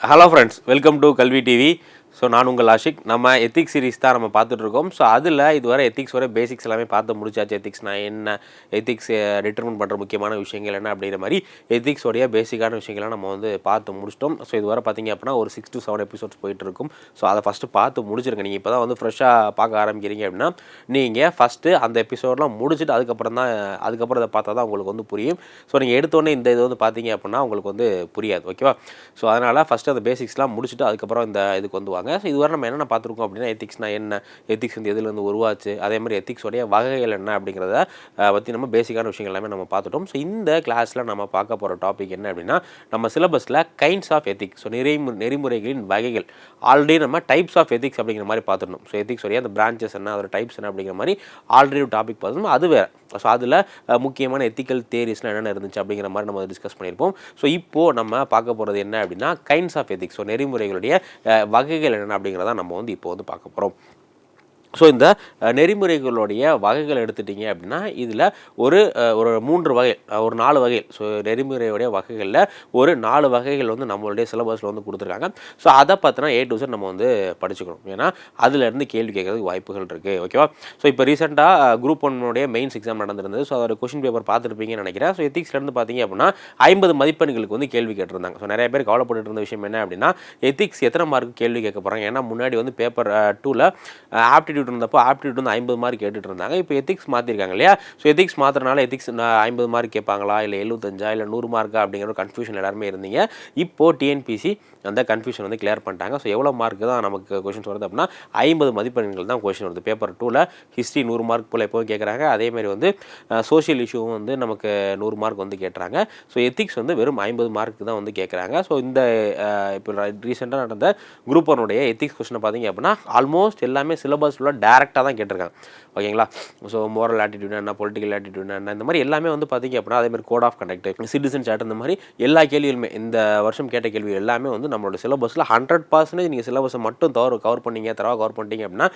hello friends welcome to Kalvi TV So நான் உங்கள் அஷிக். நம்ம எத்திக்ஸ் சீரிஸ் தான் நம்ம பார்த்துட்ருக்கோம். ஸோ அதில் இதுவரை எத்திக்ஸ் வரை பேசிக்ஸ் எல்லாமே பார்த்து முடிச்சாச்சு. எத்திக்ஸ்னா என்ன எத்திக்ஸ் டிட்டர்மின் பண்ணுற முக்கியமான விஷயங்கள் என்ன அப்படிங்கிற மாதிரி எத்திக்ஸோடைய பேசிக்கான விஷயங்கள்லாம் நம்ம வந்து பார்த்து முடிச்சிட்டோம். ஸோ இதுவரை பார்த்தீங்க அப்படின்னா ஒரு சிக்ஸ் டு செவன் எபிசோட்ஸ் போயிட்டுருக்கும். ஸோ அதை ஃபஸ்ட்டு பார்த்து முடிச்சிருங்க. நீங்கள் இப்போ தான் வந்து ஃப்ரெஷ்ஷாக பார்க்க ஆரம்பிக்கிறீங்க அப்படின்னா நீங்கள் ஃபஸ்ட்டு அந்த எபிசோடெலாம் முடிச்சுட்டு அதுக்கப்புறம் தான் அதுக்கப்புறம் அதை பார்த்தா தான் உங்களுக்கு வந்து புரியும். ஸோ நீங்கள் எடுத்தோடனே இந்த இது வந்து பார்த்தீங்க அப்படின்னா உங்களுக்கு வந்து புரியாது. ஓகேவா ஸோ அதனால் ஃபஸ்ட்டு அந்த பேசிக்ஸ்லாம் முடிச்சுட்டு அதுக்கப்புறம் இந்த இதுக்கு வந்து வாங்க. ஸோ இதுவரை நம்ம என்னென்ன பார்த்துருக்கோம் அப்படின்னா எத்திக்ஸ்னா என்ன? எத்திக்ஸ் வந்து எதுலேருந்து உருவாச்சு? அதே மாதிரி எத்திக்ஸோடைய வகைகள் என்ன அப்படிங்கிறத பற்றி நம்ம பேசிக்கான விஷயங்கள் எல்லாமே நம்ம பார்த்துட்டோம். ஸோ இந்த கிளாஸில் நம்ம பார்க்க போகிற டாபிக் என்ன அப்படின்னா நம்ம சிலபஸில் கைண்ட்ஸ் ஆஃப் எத்திக்ஸ் ஸோ நெறிமு நெறிமுறைகளின் வகைகள். ஆல்ரெடி நம்ம டைப்ஸ் ஆஃப் எத்திக்ஸ் அப்படிங்கிற மாதிரி பார்த்துட்டோம் ஸோ எத்திக்ஸோடைய அந்த பிரான்ச்சஸ் என்ன அதோட டைப்ஸ் என்ன அப்படிங்கிற மாதிரி ஆல்ரெடி ஒரு டாபிக் பார்த்துருந்தோம் அது வேறு. ஸோ அதில் முக்கியமான எத்திக்கல் தேரிஸ்லாம் என்னென்ன இருந்துச்சு அப்படிங்கிற மாதிரி நம்ம டிஸ்கஸ் பண்ணியிருப்போம். ஸோ இப்போது நம்ம பார்க்க போகிறது என்ன அப்படின்னா கைண்ட்ஸ் ஆஃப் எத்திக்ஸ் ஸோ நெறிமுறைகளுடைய வகைகள் என்னென்ன அப்படிங்கிறத நம்ம வந்து இப்போ வந்து பார்க்க போகிறோம் ஸோ இந்த நெறிமுறைகளுடைய வகைகள் எடுத்துட்டிங்க அப்படின்னா இதில் ஒரு ஒரு மூன்று வகை ஒரு நாலு வகைகள். ஸோ நெறிமுறையுடைய வகைகளில் ஒரு நாலு வகைகள் வந்து நம்மளுடைய சிலபஸில் வந்து கொடுத்துருக்காங்க. ஸோ அதை பார்த்தினா ஏ டு நம்ம வந்து படிச்சுக்கணும். ஏன்னா அதுலேருந்து கேள்வி கேட்கறதுக்கு வாய்ப்புகள் இருக்குது ஓகேவா ஸோ இப்போ ரீசெண்டாக குரூப் ஒன்னுடைய மெயின்ஸ் எக்ஸாம் நடந்திருந்தது. ஸோ அதோட கொஷின் பேப்பர் பார்த்துருப்பீங்கன்னு நினைக்கிறேன். ஸோ எத்திக்ஸ்லேருந்து பார்த்தீங்க அப்படின்னா ஐம்பது மதிப்பெண்களுக்கு வந்து கேள்வி கேட்டிருந்தாங்க. ஸோ நிறைய பேர் கவலைப்பட்டு இருந்த விஷயம் என்ன அப்படின்னா எத்திக்ஸ் எத்தனை மார்க் கேள்வி கேட்க போகிறாங்க ஏன்னா முன்னாடி வந்து பேப்பர் டூவில் ஆப்டிடியூட் இருந்தப்போ ஆப்டிடியூட் வந்து ஐம்பது மார்க் கேட்டுட்டு இருந்தாங்க இப்போ எத்திக்ஸ் மாற்றிருக்காங்க இல்லையா? ஸோ எத்திக்ஸ் மாத்திரனால எத்திக்ஸ் ஐம்பது மார்க் கேட்பாங்களா? இல்லை எழுபத்தஞ்சா இல்லை நூறு மார்க்கா அப்படிங்கிற ஒரு கன்ஃபியூஷன் எல்லாருமே இருந்தீங்க. இப்போது டிஎன்பிசி அந்த கன்ஃபியூஷன் வந்து கிளியர் பண்ணிட்டாங்க. ஸோ எவ்வளோ மார்க் தான் நமக்கு கொஷின்ஸ் வருது அப்படின்னா ஐம்பது மதிப்பெண்கள் தான் கொஷின் வருது. பேப்பர் டூவில் ஹிஸ்ட்ரி நூறு மார்க் போல் எப்போவும் கேட்குறாங்க. அதேமாதிரி வந்து சோஷியல் இஷ்யூவும் வந்து நமக்கு நூறு மார்க் வந்து கேட்டுறாங்க ஸோ எத்திக்ஸ் வந்து வெறும் ஐம்பது மார்க் தான் வந்து கேட்குறாங்க. ஸோ இந்த இப்போ ரீசெண்டாக நடந்த குரூப் ஒனுடைய எத்திக்ஸ் கொஷினை பார்த்தீங்க அப்படின்னா ஆல்மோஸ்ட் எல்லாமே சிலபஸ் ஃபுல்லாக டேரெக்டாக தான் கேட்டிருக்காங்க. ஓகேங்களா ஸோ மோரல் ஆட்டிடியூட் என்ன பொலிட்டிக்கல் ஆட்டிடியூட் என்ன இந்த மாதிரி எல்லாமே வந்து பார்த்தீங்க அப்படின்னா அதே மாதிரி code of conduct citizen charter இந்த மாதிரி எல்லா கேள்விகளுமே இந்த வருஷம் கேட்ட கேள்வி எல்லாமே வந்து நம்மளோட சிலபஸில் ஹண்ட்ரட் பர்சன்டேஜ் நீங்கள் சிலபஸை மட்டும் தவிர கவர் பண்ணீங்க தரவா கவர் பண்ணிட்டீங்க அப்படின்னா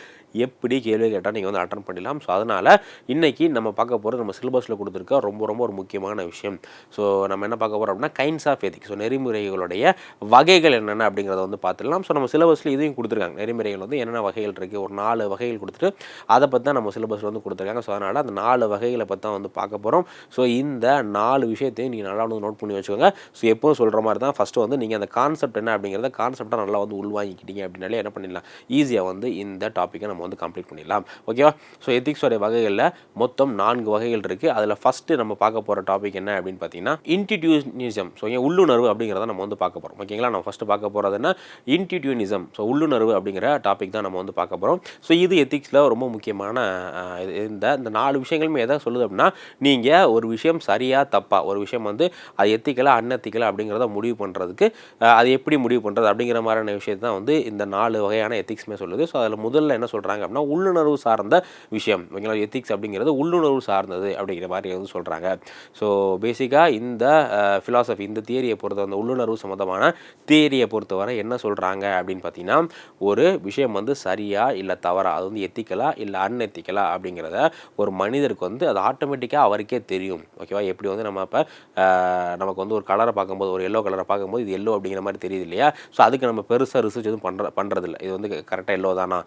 எப்படி கேள்வி கேட்டால் நீங்கள் வந்து அட்டன் பண்ணிடலாம். ஸோ அதனால் இன்றைக்கி நம்ம பார்க்க போகிறது நம்ம சிலபஸில் கொடுத்துருக்க ரொம்ப ரொம்ப ஒரு முக்கியமான விஷயம். ஸோ நம்ம என்ன பார்க்க போகிறோம் அப்படின்னா கைண்ட்ஸ் ஆஃப் எதிக் ஸோ நெறிமுறைகளுடைய வகைகள் என்னென்ன அப்படிங்கிறத வந்து பார்த்துடலாம். ஸோ நம்ம சிலபஸில் இதையும் கொடுத்துருக்காங்க. நெறிமுறைகள் வந்து என்னென்ன வகைகள் இருக்குது ஒரு நாலு வகைகள் கொடுத்துட்டு அதை பற்றி தான் நம்ம சிலபஸில் வந்து கொடுத்துருக்காங்க. ஸோ அதனால் அந்த நாலு வகைகளை பற்றி தான் வந்து பார்க்க போகிறோம் ஸோ இந்த நாலு விஷயத்தையும் நீங்கள் நல்லா வந்து நோட் பண்ணி வச்சுக்கோங்க. ஸோ எப்போவும் சொல்கிற மாதிரி தான் ஃபஸ்ட்டு வந்து நீங்கள் அந்த கான்செப்ட் என்ன அப்படிங்கிறத கான்செப்டாக நல்லா வந்து உள்வாங்கிக்கிட்டீங்க அப்படின்னாலே என்ன பண்ணிடலாம்? ஈஸியாக வந்து இந்த டாப்பிக்கை நம்ம வந்து கம்ப்ளீட் பண்ணிடலாம். ஓகேவா ஸோ எத்திக்ஸோடைய வகைகளில் மொத்தம் நான்கு வகைகள் இருக்குது அதில் ஃபஸ்ட்டு நம்ம பார்க்க போகிற டாபிக் என்ன அப்படின்னு பார்த்தீங்கன்னா இன்டிடியூனிசம் ஸோ ஏன் உள்ளுணர்வு அப்படிங்கிறத நம்ம வந்து பார்க்க போகிறோம் ஓகேங்களா நம்ம ஃபஸ்ட்டு பார்க்க போகிறது என்ன? இன்டிடியூனிசம் ஸோ உள்ளுணர்வு அப்படிங்கிற டாபிக் தான் நம்ம வந்து பார்க்க போகிறோம் ஸோ இது எத்திக்ஸில் ரொம்ப முக்கியமான இது- இந்த இந்த நாலு விஷயங்களுமே எதை சொல்லுது அப்படின்னா நீங்கள் ஒரு விஷயம் சரியாக தப்பாக ஒரு விஷயம் வந்து அது எத்திக்கலாக அன்எத்திக்கலாக அப்படிங்கிறத முடிவு பண்ணுறதுக்கு அது எப்படி முடிவு பண்ணுறது அப்படிங்கிற மாதிரியான விஷயத்தை தான் வந்து இந்த நாலு வகையான எத்திக்ஸுமே சொல்லுது. ஸோ அதில் முதல்ல என்ன சொல்கிறாங்க அப்படின்னா உள்ளுணர்வு சார்ந்த விஷயம். ஓகேங்களா? எத்திக்ஸ் அப்படிங்கிறது உள்ளுணர்வு சார்ந்தது அப்படிங்கிற மாதிரி வந்து சொல்கிறாங்க ஸோ பேசிக்காக இந்த ஃபிலாசபி இந்த தியரியை பொறுத்த அந்த உள்ளுணர்வு சம்மந்தமான தியரியை பொறுத்தவரை என்ன சொல்கிறாங்க அப்படின்னு பார்த்தீங்கன்னா ஒரு விஷயம் வந்து சரியா இல்லை தவறா அது வந்து எத்திக்கலா இல்லை அன்எத்திக்கலா அப்படிங்கிறத ஒரு மனிதருக்கு வந்து அது ஆட்டோமேட்டிக்காக அவருக்கே தெரியும். ஓகேவா எப்படி வந்து நம்ம இப்போ நமக்கு வந்து ஒரு கலரை பார்க்கும்போது ஒரு எல்லோ கலரை பார்க்கும்போது இது எல்லோ அப்படிங்கிற மாதிரி தெரியுது இல்லையா? ஸோ அதுக்கு நம்ம பெருசாக ரிசர்ச் எதுவும் பண்ணுற பண்ணுறதில்ல இது வந்து கரெக்டாக எல்லோ தானா?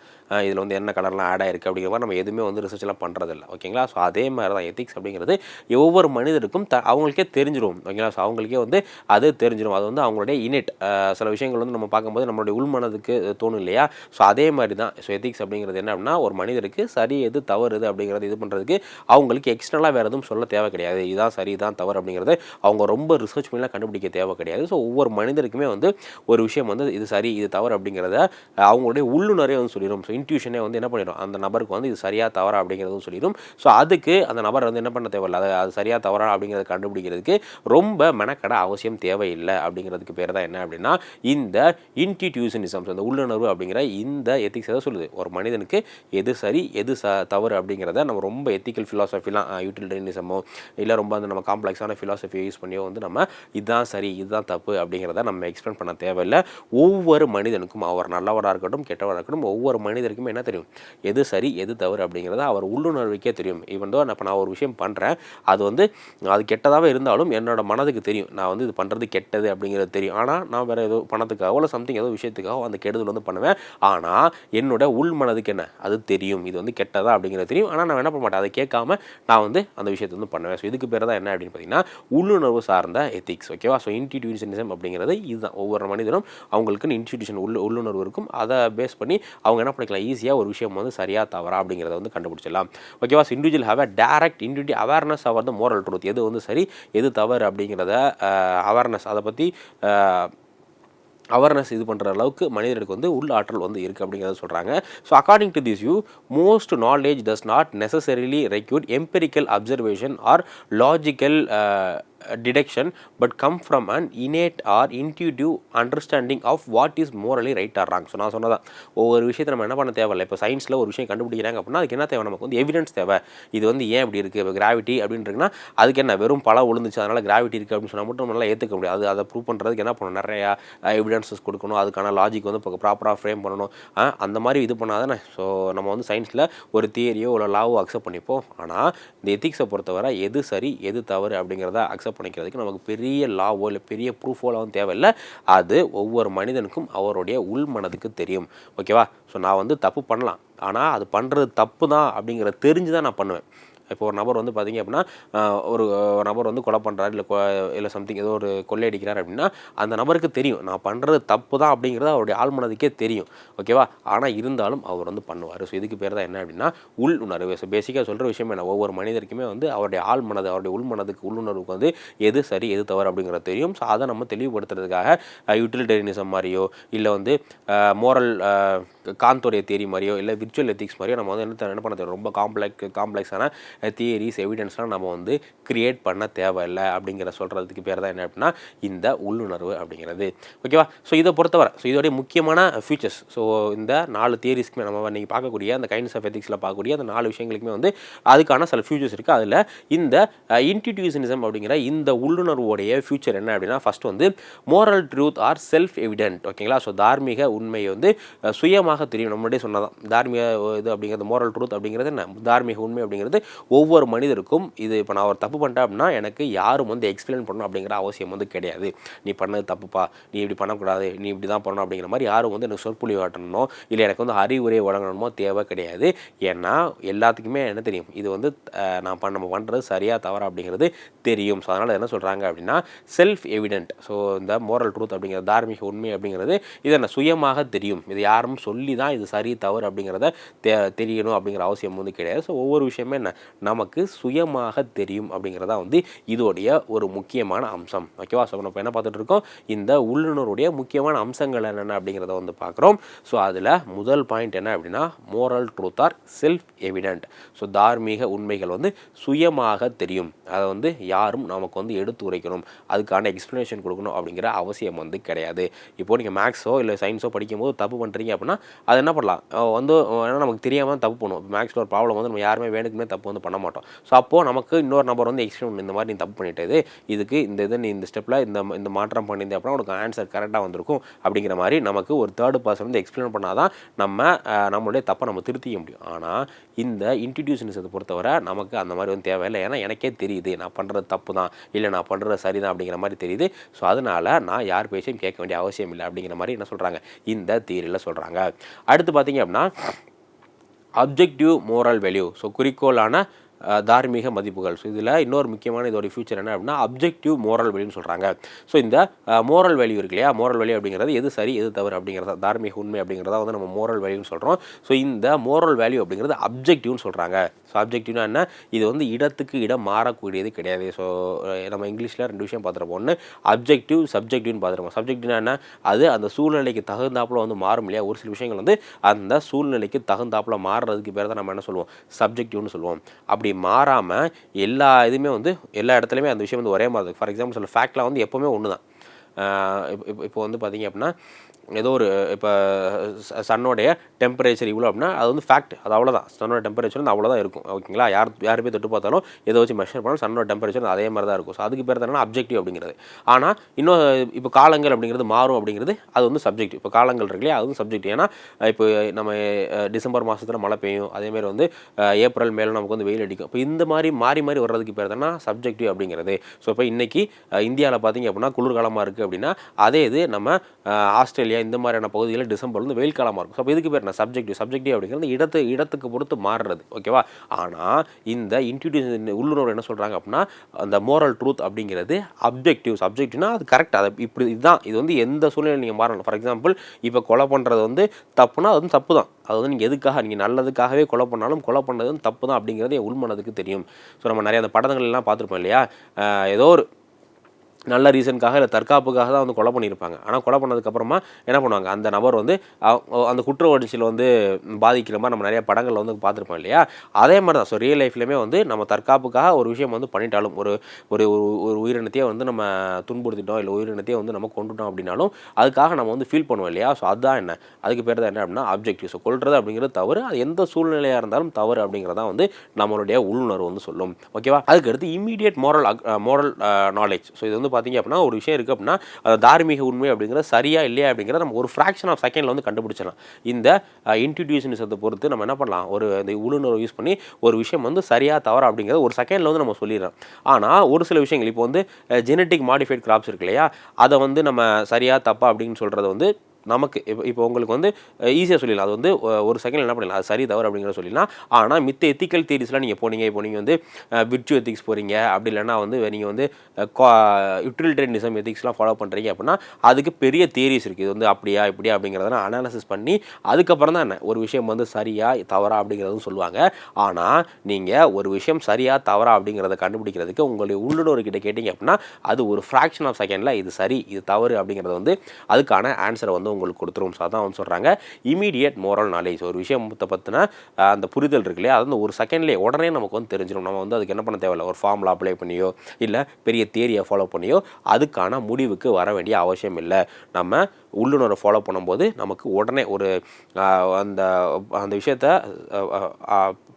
இதில் வந்து என்ன கலர்லாம் ஆட் ஆயிருக்கு அப்படிங்கிற மாதிரி நம்ம எதுவுமே வந்து ரிசர்ச்லாம் பண்ணுறதில்ல ஓகேங்களா ஸோ அதே மாதிரி தான் எத்திக்ஸ் அப்படிங்கிறது ஒவ்வொரு மனிதருக்கும் த அவங்களுக்கே தெரிஞ்சிரும். ஓகேங்களா ஸோ அவங்களுக்கே வந்து அது தெரிஞ்சிடும் அது வந்து அவங்களுடைய இனிட் சில விஷயங்கள் வந்து நம்ம பார்க்கும்போது நம்மளுடைய உள்மனதுக்கு தோணும் இல்லையா? ஸோ அதே மாதிரி தான் ஸோ எத்திக்ஸ் அப்படிங்கிறது என்ன அப்படின்னா ஒரு மனிதருக்கு சரி எது தவறு எது அப்படிங்கிறது இது பண்ணுறதுக்கு அவங்களுக்கு எக்ஸ்டர்னலாக வேறு எதுவும் சொல்ல தேவை கிடையாது. இதுதான் சரி இதுதான் தவறு அப்படிங்கிறது அவங்க ரொம்ப ரிசர்ச் பண்ணலாம் கண்டுபிடிக்க தேவை கிடையாது. ஸோ ஒவ்வொரு மனிதருக்குமே வந்து ஒரு விஷயம் வந்து இது சரி இது தவறு அப்படிங்கிறத அவங்களுடைய உள்ளுணரே வந்து சொல்லிடும் ஸோ இன்ட்யூஷனே வந்து என்ன பண்ணிடும் அந்த நபருக்கு வந்து இது சரியாக தவறா அப்படிங்கிறதும் சொல்லிடும் ஸோ அதுக்கு அந்த நபர் வந்து என்ன பண்ண தேவையில்ல? அது அது சரியாக தவறா அப்படிங்கிறத கண்டுபிடிக்கிறதுக்கு ரொம்ப மெனக்கட அவசியம் தேவையில்லை அப்படிங்கிறதுக்கு பேர் தான் என்ன அப்படின்னா இந்த இன்டிடியூஷனிசம்ஸ் அந்த உள்ளுணர்வு அப்படிங்கிற இந்த எத்திக்ஸ் எதை சொல்லுது. ஒரு மனிதனுக்கு பண்ணுறதுக்கு எது சரி எது ச தவறு அப்படிங்கிறத நம்ம ரொம்ப எத்திக்கல் ஃபிலாசபிலாம் யூட்டிலிட்டரினிசமோ இல்லை ரொம்ப அந்த நம்ம காம்ப்ளெக்ஸான ஃபிலாசபியை யூஸ் பண்ணியோ வந்து நம்ம இதுதான் சரி இதுதான் தப்பு அப்படிங்கிறத நம்ம எக்ஸ்பிளைன் பண்ண தேவையில்லை. ஒவ்வொரு மனிதனுக்கும் அவர் நல்லவராக இருக்கட்டும் கெட்டவராக இருக்கட்டும் ஒவ்வொரு மனிதருக்குமே என்ன தெரியும்? எது சரி எது தவறு அப்படிங்கிறத அவர் உள்ளுணர்வுக்கே தெரியும். ஈவன் தோ இப்போ நான் ஒரு விஷயம் பண்ணுறேன் அது வந்து அது கெட்டதாகவே இருந்தாலும் என்னோட மனதுக்கு தெரியும். நான் வந்து இது பண்ணுறது கெட்டது அப்படிங்கிறது தெரியும். ஆனால் நான் வேறு ஏதோ பணத்துக்காகவோ இல்லை சம்திங் ஏதோ விஷயத்துக்காகவோ அந்த கெடுதல் வந்து பண்ணுவேன். ஆனால் என்னோட உள் மனதுக்கு என்ன? அது தெரியும். இது வந்து கெட்டதா அப்படிங்கிறது தெரியும். ஆனால் நான் என்ன பண்ண மாட்டேன்? அதை கேட்காம நான் வந்து அந்த விஷயத்தை வந்து பண்ணுவேன். ஸோ இதுக்கு பேர் தான் என்ன அப்படின்னு பார்த்தீங்கன்னா உள்ளுணர்வு சார்ந்த எத்திக்ஸ் ஓகேவா ஸோ இன்ஸ்டிடியூஷனிசம் அப்படிங்கிறது இதுதான். ஒவ்வொரு மனிதனும் அவங்களுக்குன்னு இன்ஸ்டிடியூஷன் உள்ள உள்ளுணர்வு இருக்கும். அதை பேஸ் பண்ணி அவங்க என்ன பண்ணிக்கலாம்? ஈஸியாக ஒரு விஷயம் வந்து சரியாக தவறா அப்படிங்கிறத வந்து கண்டுபிடிச்சிடலாம். ஓகேவா so individual have a direct individual awareness of the moral truth எது வந்து சரி எது தவறு அப்படிங்கிறத அவேர்னஸ் அதை பற்றி அவேர்னஸ் இது பண்ணுற அளவுக்கு மனிதனுக்கு வந்து உள் ஆற்றல் வந்து இருக்குது அப்படிங்கிறத சொல்கிறாங்க so according to this you most knowledge does not necessarily require empirical observation or logical deduction but come from an innate or intuitive understanding of what is morally right or wrong so நான் சொன்னதான். ஒவ்வொரு விஷயத்தை நம்ம என்ன பண்ண தேவையில்லை? இப்போ சயின்ஸில் ஒரு விஷயம் கண்டுபிடிக்கிறாங்க அப்படின்னா அதுக்கு என்ன தேவை நமக்கு? வந்து எவிடன்ஸ் தேவை. இது வந்து ஏன் இப்படி இருக்குது இப்போ கிராவிட்டி அப்படின்றதுனா அதுக்கு என்ன? வெறும் பழம் விழுந்துச்சு அதனால் கிராவிட்டி இருக்குது அப்படின்னு சொன்னால் மட்டும் நம்மளால் ஏற்றுக்க முடியாது. அது அதை ப்ரூவ் பண்ணுறதுக்கு என்ன பண்ணணும்? நிறையா எவிடன்ஸஸ் கொடுக்கணும். அதுக்கான லாஜிக் வந்து இப்போ ப்ராப்பராக ஃப்ரேம் பண்ணணும். அந்த மாதிரி இது பண்ணாதானே? ஸோ நம்ம வந்து சயின்ஸில் ஒரு தியரியோ ஒரு லாவோ அக்செப்ட் பண்ணிப்போம். ஆனால் இந்த எத்திக்ஸை பொறுத்தவரை எது சரி எது தவறு அப்படிங்கிறத அக்செப்ட் பண்ணிக்கிறதுக்கு நமக்கு பெரிய லாவோ இல்லை பெரிய ப்ரூஃபோலாம் தேவையில்லை. அது ஒவ்வொரு மனிதனுக்கும் அவருடைய உள் மனதுக்கு தெரியும். ஓகேவா ஸோ நான் வந்து தப்பு பண்ணலாம். ஆனால் அது பண்ணுறது தப்பு தான் அப்படிங்கிறத தெரிஞ்சு தான் நான் பண்ணுவேன். இப்போ ஒரு நபர் வந்து பார்த்தீங்க அப்படின்னா ஒரு நபர் வந்து கொலை பண்ணுறாரு இல்லை இல்லை சம்திங் ஏதோ ஒரு கொள்ளையடிக்கிறார் அப்படின்னா அந்த நபருக்கு தெரியும் நான் பண்ணுறது தப்பு தான் அப்படிங்கிறது அவருடைய ஆழ்மனதுக்கே தெரியும். ஓகேவா ஆனால் இருந்தாலும் அவர் வந்து பண்ணுவார். ஸோ இதுக்கு பேர் தான் என்ன அப்படின்னா உள் உணர்வு. ஸோ பேசிக்காக சொல்கிற விஷயம் என்ன? ஒவ்வொரு மனிதருக்குமே வந்து அவருடைய ஆழ்மனது அவருடைய உள்மனதுக்கு உள்ளுணர்வுக்கு வந்து எது சரி எது தவறு அப்படிங்கிறது தெரியும். ஸோ அதை நம்ம தெளிவுபடுத்துறதுக்காக யூட்டிலிட்டேரியனிசம் மாதிரியோ இல்லை வந்து மோரல் காந்தோடைய தேரி மாதிரியோ இல்லை விர்ச்சுவல் எத்திக்ஸ் மாதிரியோ நம்ம வந்து என்ன என்ன பண்ண தேவை? ரொம்ப காம்ப்ளெக்ஸ் காம்ப்ளெக்ஸான தியரிஸ் எவிடன்ஸ்லாம் நம்ம வந்து கிரியேட் பண்ண தேவையில்லை அப்படிங்கிற சொல்கிறதுக்கு பேர் தான் என்ன அப்படின்னா இந்த உள்ளுணர்வு அப்படிங்கிறது. ஓகேவா ஸோ இதை பொறுத்தவரை ஸோ இதோடைய முக்கியமான ஃபியூச்சர்ஸ் ஸோ இந்த நாலு தியரிஸ்க்குமே நம்ம நீங்கள் பார்க்கக்கூடிய அந்த கைண்ட்ஸ் ஆஃப் எத்திக்ஸில் பார்க்கக்கூடிய அந்த நாலு விஷயங்களுக்குமே வந்து அதுக்கான சில ஃபியூச்சர்ஸ் இருக்குது அதில் இந்த இன்டிடியூஷனிசம் அப்படிங்கிற இந்த உள்ளுணர்வோடைய ஃபியூச்சர் என்ன அப்படின்னா ஃபஸ்ட் வந்து moral truth are self evident ஓகேங்களா ஸோ தார்மீக உண்மையை வந்து சுயமாக தெரியும். நம்மளுடைய சொன்னதான் தார்மீக இது அப்படிங்கிறது மோரல் ட்ரூத் அப்படிங்கிறது என்ன? தார்மீக உண்மை அப்படிங்கிறது ஒவ்வொரு மனிதருக்கும் இது இப்போ நான் ஒரு தப்பு பண்ணிட்டேன் அப்படின்னா எனக்கு யாரும் வந்து எக்ஸ்பிளைன் பண்ணணும் அப்படிங்கிற அவசியம் வந்து கிடையாது. நீ பண்ணது தப்புப்பா நீ இப்படி பண்ணக்கூடாது நீ இப்படி தான் பண்ணணும் அப்படிங்கிற மாதிரி யாரும் வந்து எனக்கு சொற்பொழி காட்டணுமோ இல்லை எனக்கு வந்து அறிவுரை வழங்கணுமோ தேவை கிடையாது. ஏன்னா எல்லாத்துக்குமே என்ன தெரியும்? இது வந்து நான் பண்ண நம்ம பண்ணுறது சரியாக தவறா அப்படிங்கிறது தெரியும். ஸோ அதனால் என்ன சொல்கிறாங்க அப்படின்னா செல்ஃப் எவிடென்ட் ஸோ இந்த மோரல் ட்ரூத் அப்படிங்கிறது தார்மீக உண்மை அப்படிங்கிறது இதை என்ன சுயமாக தெரியும். இது யாரும் சொல்லி தான் இது சரி தவறு அப்படிங்கிறத தெ தெரியணும் அப்படிங்கிற அவசியம் வந்து கிடையாது. ஸோ ஒவ்வொரு விஷயமே என்ன நமக்கு சுயமாக தெரியும் அப்படிங்கிறதா வந்து இதோடைய ஒரு முக்கியமான அம்சம். ஓகேவா ஸோ நம்ம என்ன பார்த்துட்டு இருக்கோம் இந்த உள்ளுணருடைய முக்கியமான அம்சங்கள் என்னென்ன அப்படிங்கிறத வந்து பார்க்குறோம். ஸோ அதில் முதல் பாயிண்ட் என்ன அப்படின்னா moral truth are self evident so தார்மீக உண்மைகள் வந்து சுயமாக தெரியும். அதை வந்து யாரும் நமக்கு வந்து எடுத்து உரைக்கணும். அதுக்கான எக்ஸ்ப்ளனேஷன் கொடுக்கணும் அப்படிங்கிற அவசியம் வந்து கிடையாது. இப்போ நீங்கள் மேக்ஸோ இல்லை சயின்ஸோ படிக்கும்போது தப்பு பண்ணுறீங்க அப்படின்னா அது என்ன பண்ணலாம்? வந்து ஏன்னா நமக்கு தெரியாமல் தப்பு பண்ணுவோம். மேக்ஸில் ஒரு ப்ராப்ளம் வந்து நம்ம யாருமே வேணுக்குமே தப்பு வந்து பண்ண மாட்டோம். ஸோ அப்போது நமக்கு இன்னொரு நபர் வந்து எக்ஸ்பிளைன் இந்த மாதிரி நீ தப்பு பண்ணிட்டது இதுக்கு இந்த இது நீ இந்த ஸ்டெப்பில் இந்த இந்த மாற்றம் பண்ணியிருந்தே அப்படின்னா உனக்கு ஆன்சர் கரெக்டாக வந்திருக்கும் அப்படிங்கிற மாதிரி நமக்கு ஒரு தேர்ட் பர்சன் வந்து எக்ஸ்பிளைன் பண்ணால் தான் நம்ம நம்மளுடைய தப்பை நம்ம திருத்திக்க முடியும். ஆனால் இந்த இன்ட்ரடியூஷன்ஸை பொறுத்தவரை நமக்கு அந்த மாதிரி வந்து தேவையில்லை. ஏன்னா எனக்கே தெரியுது நான் பண்ணுறது தப்பு தான் இல்லை நான் பண்ணுறது சரி தான் அப்படிங்கிற மாதிரி தெரியுது. ஸோ அதனால் நான் யார் பேசியும் கேட்க வேண்டிய அவசியம் இல்லை அப்படிங்கிற மாதிரி என்ன சொல்கிறாங்க இந்த தீரியில் சொல்கிறாங்க அடுத்து பார்த்தீங்க அப்படின்னா அப்ஜெக்டிவ் மோரல் வேல்யூ ஸோ குறிக்கோளான தார்மீக மதிப்புகள். ஸோ இதில் இன்னொரு முக்கியமான இதோட ஃபியூச்சர் என்ன அப்படின்னா அப்ஜெக்டிவ் மோரல் வேல்யூன்னு சொல்கிறாங்க ஸோ இந்த மோரல் வேல்யூ இருக்கு இல்லையா? மோரல் வேல்யூ அப்படிங்கிறது எது சரி எது தவறு அப்படிங்கிறத தார்மீக உண்மை அப்படிங்கிறத வந்து நம்ம மோரல் வேல்யூன்னு சொல்கிறோம் ஸோ இந்த மோரல் வேல்யூ அப்படிங்கிறது அப்ஜெக்டிவ்னு சொல்கிறாங்க ஸோ அப்ஜெக்டிவ்னா என்ன? இது வந்து இடத்துக்கு இடம் மாறக்கூடியது கிடையாது. ஸோ நம்ம இங்கிலீஷில் ரெண்டு விஷயம் பார்த்துருப்போம். ஒன்று அப்ஜெக்டிவ் சப்ஜெக்டிவ்னு பார்த்துருப்போம். சப்ஜெக்டிவ்னா என்ன? அது அந்த சூழ்நிலைக்கு தகுந்தாப்பில் வந்து மாறும் இல்லையா? ஒரு சில விஷயங்கள் வந்து அந்த சூழ்நிலைக்கு தகுந்தாப்பில் மாறுறதுக்கு பேர் தான் நம்ம என்ன சொல்லுவோம்? சப்ஜெக்டிவ்னு சொல்லுவோம். அப்படி அப்படி மாறாமல் எல்லா இதுவுமே வந்து எல்லா இடத்துலையுமே அந்த விஷயம் வந்து ஒரே மாதிரி ஃபார் எக்ஸாம்பிள் சொல்ல ஃபேக்ட்லாம் வந்து எப்போவுமே ஒன்று தான் இப்போ இப்போ வந்து பார்த்திங்க அப்படின்னா ஏதோ ஒரு இப்போ சன்னோடைய டெம்பரேச்சர் இவ்வளோ அப்படின்னா அது வந்து ஃபேக்ட் அது அவ்வளோதான் சன்னோட டெம்பரேச்சர் வந்து அவ்வளோதான் இருக்கும். ஓகேங்களா? யார் யார் போய் தொட்டு பார்த்தாலும் எதை வச்சு மெஷர் பண்ணாலும் சன்னோட டெம்பரேச்சர் அதே மாதிரி தான் இருக்கும். ஸோ அதுக்கு பேர் தானே அப்ஜெக்டிவ் அப்படிங்கிறது. ஆனால் இன்னும் இப்போ காலங்கள் அப்படிங்கிறது மாறும் அப்படிங்கிறது அது வந்து சப்ஜெக்ட் இப்போ காலங்கள் இருக்கு இல்லையா? அது வந்து சப்ஜெக்ட் ஏன்னா இப்போ நம்ம டிசம்பர் மாதத்தில் மழை பெய்யும். அதேமாதிரி வந்து ஏப்ரல் மேலே நமக்கு வந்து வெயில் அடிக்கும். இப்போ இந்த மாதிரி மாறி மாறி வர்றதுக்கு பேர் தானே சப்ஜெக்டிவ் அப்படிங்கிறது. ஸோ இப்போ இன்றைக்கி இந்தியாவில் பார்த்தீங்க அப்படின்னா குளிர்காலமாக இருக்குது அப்படின்னா அதே இது நம்ம ஆஸ்திரேலியா ஆஸ்திரேலியா இந்த மாதிரியான பகுதிகளில் டிசம்பர் வந்து வெயில் காலமாக இருக்கும். ஸோ இதுக்கு பேர் என்ன? சப்ஜெக்டிவ் சப்ஜெக்டிவ் அப்படிங்கிறது இடத்து இடத்துக்கு பொறுத்து மாறுறது. ஓகேவா ஆனால் இந்த இன்டிடியூஷன் உள்ளுணர்வு என்ன சொல்கிறாங்க அப்படின்னா அந்த மோரல் ட்ரூத் அப்படிங்கிறது அப்ஜெக்டிவ் சப்ஜெக்டிவ்னா அது கரெக்ட் அது இப்படி இதுதான். இது வந்து எந்த சூழ்நிலை நீங்கள் மாறணும்? ஃபார் எக்ஸாம்பிள் இப்போ கொலை பண்ணுறது வந்து தப்புனா அது வந்து தப்பு தான் அது வந்து நீங்கள் எதுக்காக நீங்கள் நல்லதுக்காகவே கொலை பண்ணாலும் கொலை பண்ணது வந்து தப்பு தான் அப்படிங்கிறது என் உள்மனதுக்கு தெரியும். ஸோ நம்ம நிறைய அந்த படங்கள் எல்லாம் பார்த்துருப்போம் இல்லையா? ஏதோ ஒரு நல்ல ரீசனுக்காக இல்லை தற்காப்புக்காக தான் வந்து கொலை பண்ணியிருப்பாங்க. ஆனால் கொலை பண்ணதுக்கப்புறமா என்ன பண்ணுவாங்க? அந்த நபர் வந்து அந்த குற்ற உணர்ச்சியில் வந்து பாதிக்கிற மாதிரி நம்ம நிறைய படங்களில் வந்து பார்த்துருப்போம் இல்லையா? அதே மாதிரி தான். ஸோ ரியல் லைஃப்லையுமே வந்து நம்ம தற்காப்புக்காக ஒரு விஷயம் வந்து பண்ணிட்டாலும் ஒரு ஒரு ஒரு உயிரினத்தையே வந்து நம்ம துன்புறுத்திட்டோம் இல்லை உயிரினத்தையே வந்து நம்ம கொண்டுட்டோம் அப்படின்னாலும் அதுக்காக நம்ம வந்து ஃபீல் பண்ணுவோம் இல்லையா? ஸோ அதுதான் என்ன? அதுக்கு பேர் தான் என்ன அப்படின்னா அப்ஜெக்டிவ் ஸோ கொள்றது அப்படிங்கிறது தவறு. அது எந்த சூழ்நிலையாக இருந்தாலும் தவறு அப்படிங்கிறதான் வந்து நம்மளுடைய உள்ளுணர்வு வந்து சொல்லும். ஓகேவா அதுக்கு அடுத்து immediate moral moral knowledge so இது வந்து பார்த்தீங்க அப்படின்னா ஒரு விஷயம் இருக்குது அப்படின்னா அது தார்மீக உண்மை அப்படிங்கிறது சரியா இல்லையா அப்படிங்கிறத நம்ம ஒரு ஃப்ராக்ஷன் ஆஃப் செகண்டில் வந்து கண்டுபிடிச்சிடலாம். இந்த இன்ட்யூட்டியூஷனிசத்தை பொறுத்து நம்ம என்ன பண்ணலாம்? ஒரு இந்த உள்ளுணர்வு யூஸ் பண்ணி ஒரு விஷயம் வந்து சரியா தவறா அப்படிங்கிறத ஒரு செகண்டில் வந்து நம்ம சொல்லிடுறோம் ஆனால் ஒரு சில விஷயங்கள் இப்போ வந்து ஜெனட்டிக் மாடிஃபைட் கிராப்ஸ் இருக்கு இல்லையா? அதை வந்து நம்ம சரியாக தப்பா அப்படின்னு சொல்கிறது வந்து நமக்கு இப்போ இப்போ உங்களுக்கு வந்து ஈஸியாக சொல்லிடலாம். அது வந்து ஒரு செகண்ட் என்ன பண்ணலாம்? அது சரி தவறு அப்படிங்கிறத சொல்லிடலாம். ஆனால் மித்த எத்திக்கல் தியரிஸ்லாம் நீங்கள் போனீங்க இப்போ நீங்கள் வந்து விர்ச்சு எத்திக்ஸ் போகிறீங்க அப்படி இல்லைன்னா வந்து நீங்கள் வந்து யூட்டிலிட்டரியனிசம் எத்திக்ஸ்லாம் ஃபாலோ பண்ணுறீங்க அப்படின்னா அதுக்கு பெரிய தியரிஸ் இருக்குது இது வந்து அப்படியா இப்படியா அப்படிங்கிறதெல்லாம் அனாலிசிஸ் பண்ணி அதுக்கப்புறம் தான் என்ன? ஒரு விஷயம் வந்து சரியா தவறா அப்படிங்கிறதும் சொல்லுவாங்க. ஆனால் நீங்கள் ஒரு விஷயம் சரியா தவறா அப்படிங்கிறத கண்டுபிடிக்கிறதுக்கு உங்களுடைய உள்ளுடோர்கிட்ட கேட்டிங்க அப்படின்னா அது ஒரு ஃப்ராக்ஷன் ஆஃப் செகண்டில் இது சரி இது தவறு அப்படிங்கிறது வந்து அதுக்கான ஆன்சரை வந்து உங்களுக்கு கொடுத்துருவோம் சார். தான் வந்து சொல்கிறாங்க இமீடியட் மோரல் நாலேஜ் ஒரு விஷயத்தை பற்றின அந்த புரிதல் இருக்கு இல்லையா? அது வந்து ஒரு செகண்ட்லேயே உடனே நமக்கு வந்து தெரிஞ்சிடும் நம்ம வந்து அதுக்கு என்ன பண்ண தேவையில்ல? ஒரு ஃபார்முலா அப்ளை பண்ணியோ இல்லை பெரிய தியரியை ஃபாலோ பண்ணியோ அதுக்கான முடிவுக்கு வர வேண்டிய அவசியம் இல்லை. நம்ம உள்ளுணரை ஃபாலோ பண்ணும்போது நமக்கு உடனே ஒரு அந்த அந்த விஷயத்த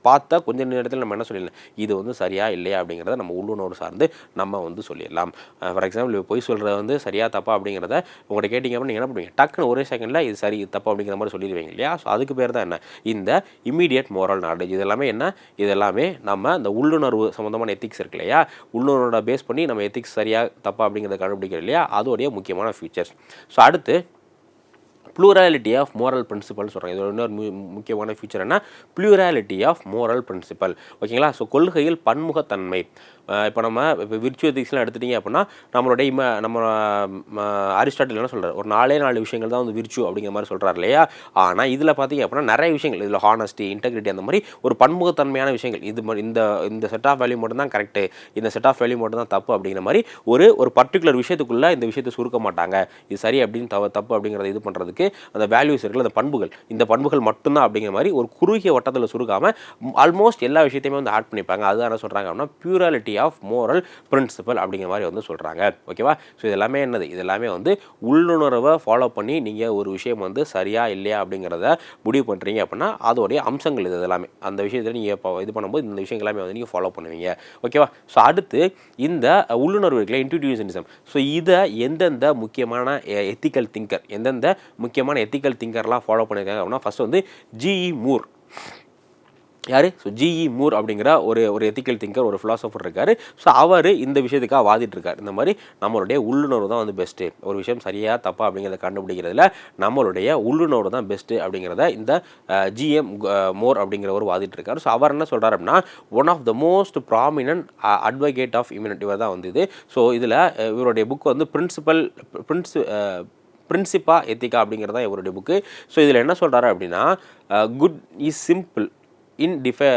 பார்த்தா கொஞ்ச நேரத்தில் நம்ம என்ன சொல்லிடலாம்? இது வந்து சரியா இல்லையா அப்படிங்கிறத நம்ம உள்ளுணர்வு சார்ந்து நம்ம வந்து சொல்லிடலாம். ஃபார் எக்ஸாம்பிள் இப்போ பொய் சொல்கிறது வந்து சரியா தப்பா அப்படிங்கிறத உங்கள்கிட்ட கேட்டிங்க அப்படின்னு நீங்கள் என்ன பண்ணுவீங்க? டக்குன்னு ஒரே செகண்டில் இது சரி தப்பு அப்படிங்கிற மாதிரி சொல்லிடுவீங்க இல்லையா? ஸோ அதுக்கு பேர் தான் என்ன? இந்த இமீடியட் மோரல் நாலேஜ் இது எல்லாமே என்ன? இது எல்லாமே நம்ம இந்த உள்ளுணர்வு சம்மந்தமான எத்திக்ஸ் இருக்கு இல்லையா? உள்ளுணர்வோட பேஸ் பண்ணி நம்ம எத்திக்ஸ் சரியா தப்பா அப்படிங்கிறத கண்டுபிடிக்கிறோம் இல்லையா? அதோடைய முக்கியமான ஃபீச்சர்ஸ் ஸோ அடுத்து ப்ளூராலிட்டி ஆஃப் மோரல் பிரின்சிபல்னு சொல்கிறாங்க இதோட இன்னொரு முக்கியமான ஃபீச்சர் என்ன? ப்ளூராலிட்டி ஆஃப் மோரல் பிரின்சிபல் ஓகேங்களா ஸோ கொள்கையில் பன்முகத்தன்மை. இப்போ நம்ம இப்போ விர்ச்சு எத்திக்ஸ்லாம் எடுத்துட்டீங்க அப்படின்னா நம்மளுடைய இம நம்ம அரிஸ்டாட்டில் என்ன சொல்கிறார் ஒரு நாலே நாலு விஷயங்கள் தான் வந்து விர்ச்சு அப்படிங்கிற மாதிரி சொல்கிறார் இல்லையா? ஆனால் இதில் பார்த்தீங்க அப்படின்னா நிறைய விஷயங்கள். இதில் ஹானஸ்டி இன்டெகிரிட்டி அந்த மாதிரி ஒரு பன்முகத்தன்மையான விஷயங்கள். இது இந்த இந்த செட் ஆஃப் வேல்யூ மட்டும் தான் கரெக்டு இந்த செட் ஆஃப் வேல்யூ மட்டும் தான் தப்பு அப்படிங்கிற மாதிரி ஒரு ஒரு பர்டிகுலர் விஷயத்துக்குள்ளே இந்த விஷயத்தை சுருக்க மாட்டாங்க. இது சரி அப்படின்னு தவ தப்பு அப்படிங்கிறத இது பண்ணுறதுக்கு அந்த வேல்யூஸ் இருக்குல்ல அந்த பண்புகள். இந்த பண்புகள் மட்டும்தான் அப்படிங்கிற மாதிரி ஒரு குறுகிய வட்டத்தில் சுருக்காமல் ஆல்மோஸ்ட் எல்லா விஷயத்தையுமே வந்து ஆட் பண்ணிப்பாங்க. அதுதான் என்ன சொல்கிறாங்க அப்படின்னா பியூராலிட்டி ஆஃப் மோரல் பிரின்சிபல் அப்படிங்கிற மாதிரி வந்து சொல்கிறாங்க ஓகேவா ஸோ இது எல்லாமே என்னது? இது எல்லாமே வந்து உள்ளுணர்வை ஃபாலோ பண்ணி நீங்கள் ஒரு விஷயம் வந்து சரியா இல்லையா அப்படிங்கிறத முடிவு பண்ணுறீங்க அப்படின்னா அதோடைய அம்சங்கள் இது எல்லாமே. அந்த விஷயத்தில் நீங்கள் இப்போ இது பண்ணும்போது இந்த விஷயங்கள் எல்லாமே வந்து நீங்கள் ஃபாலோ பண்ணுவீங்க. ஓகேவா ஸோ அடுத்து இந்த உள்ளுணர்வு இருக்குல்ல இன்டிடியூஷனிசம் ஸோ இதை எந்தெந்த முக்கியமான eh, எத்திக்கல் திங்கர் எந்தெந்த முக்கியமான எத்திக்கல் திங்கர்லாம் ஃபாலோ பண்ணியிருக்காங்க. அப்படின்னா ஃபர்ஸ்ட் வந்து ஜிஇ மூர் யார்? ஸோ ஜிஇ மூர் அப்படிங்கிற ஒரு ஒரு எத்திக்கல் திங்கர் ஒரு ஃபிலாசபர் இருக்கார். ஸோ அவர் இந்த விஷயத்துக்காக வாதிட்டு இருக்கார் இந்த மாதிரி நம்மளுடைய உள்ளுணர்வு தான் வந்து பெஸ்ட்டு ஒரு விஷயம் சரியாக தப்பா அப்படிங்கிறத கண்டுபிடிக்கிறதுல நம்மளுடைய உள்ளுணர்வு தான் பெஸ்ட்டு அப்படிங்கிறத இந்த ஜிஎம் மோர் அப்படிங்கிறவர் வாதிட்டு இருக்கார் ஸோ அவர் என்ன சொல்கிறார் அப்படின்னா one of the most prominent advocate of immunity தான் வந்து இது. ஸோ இதில் இவருடைய புக் வந்து பிரின்சிபல் பிரின்சி பிரின்சிப்பா எத்திக்கா அப்படிங்கிறது தான் இவருடைய புக்கு ஸோ இதில் என்ன சொல்கிறாரு அப்படின்னா good is simple in டிஃபெ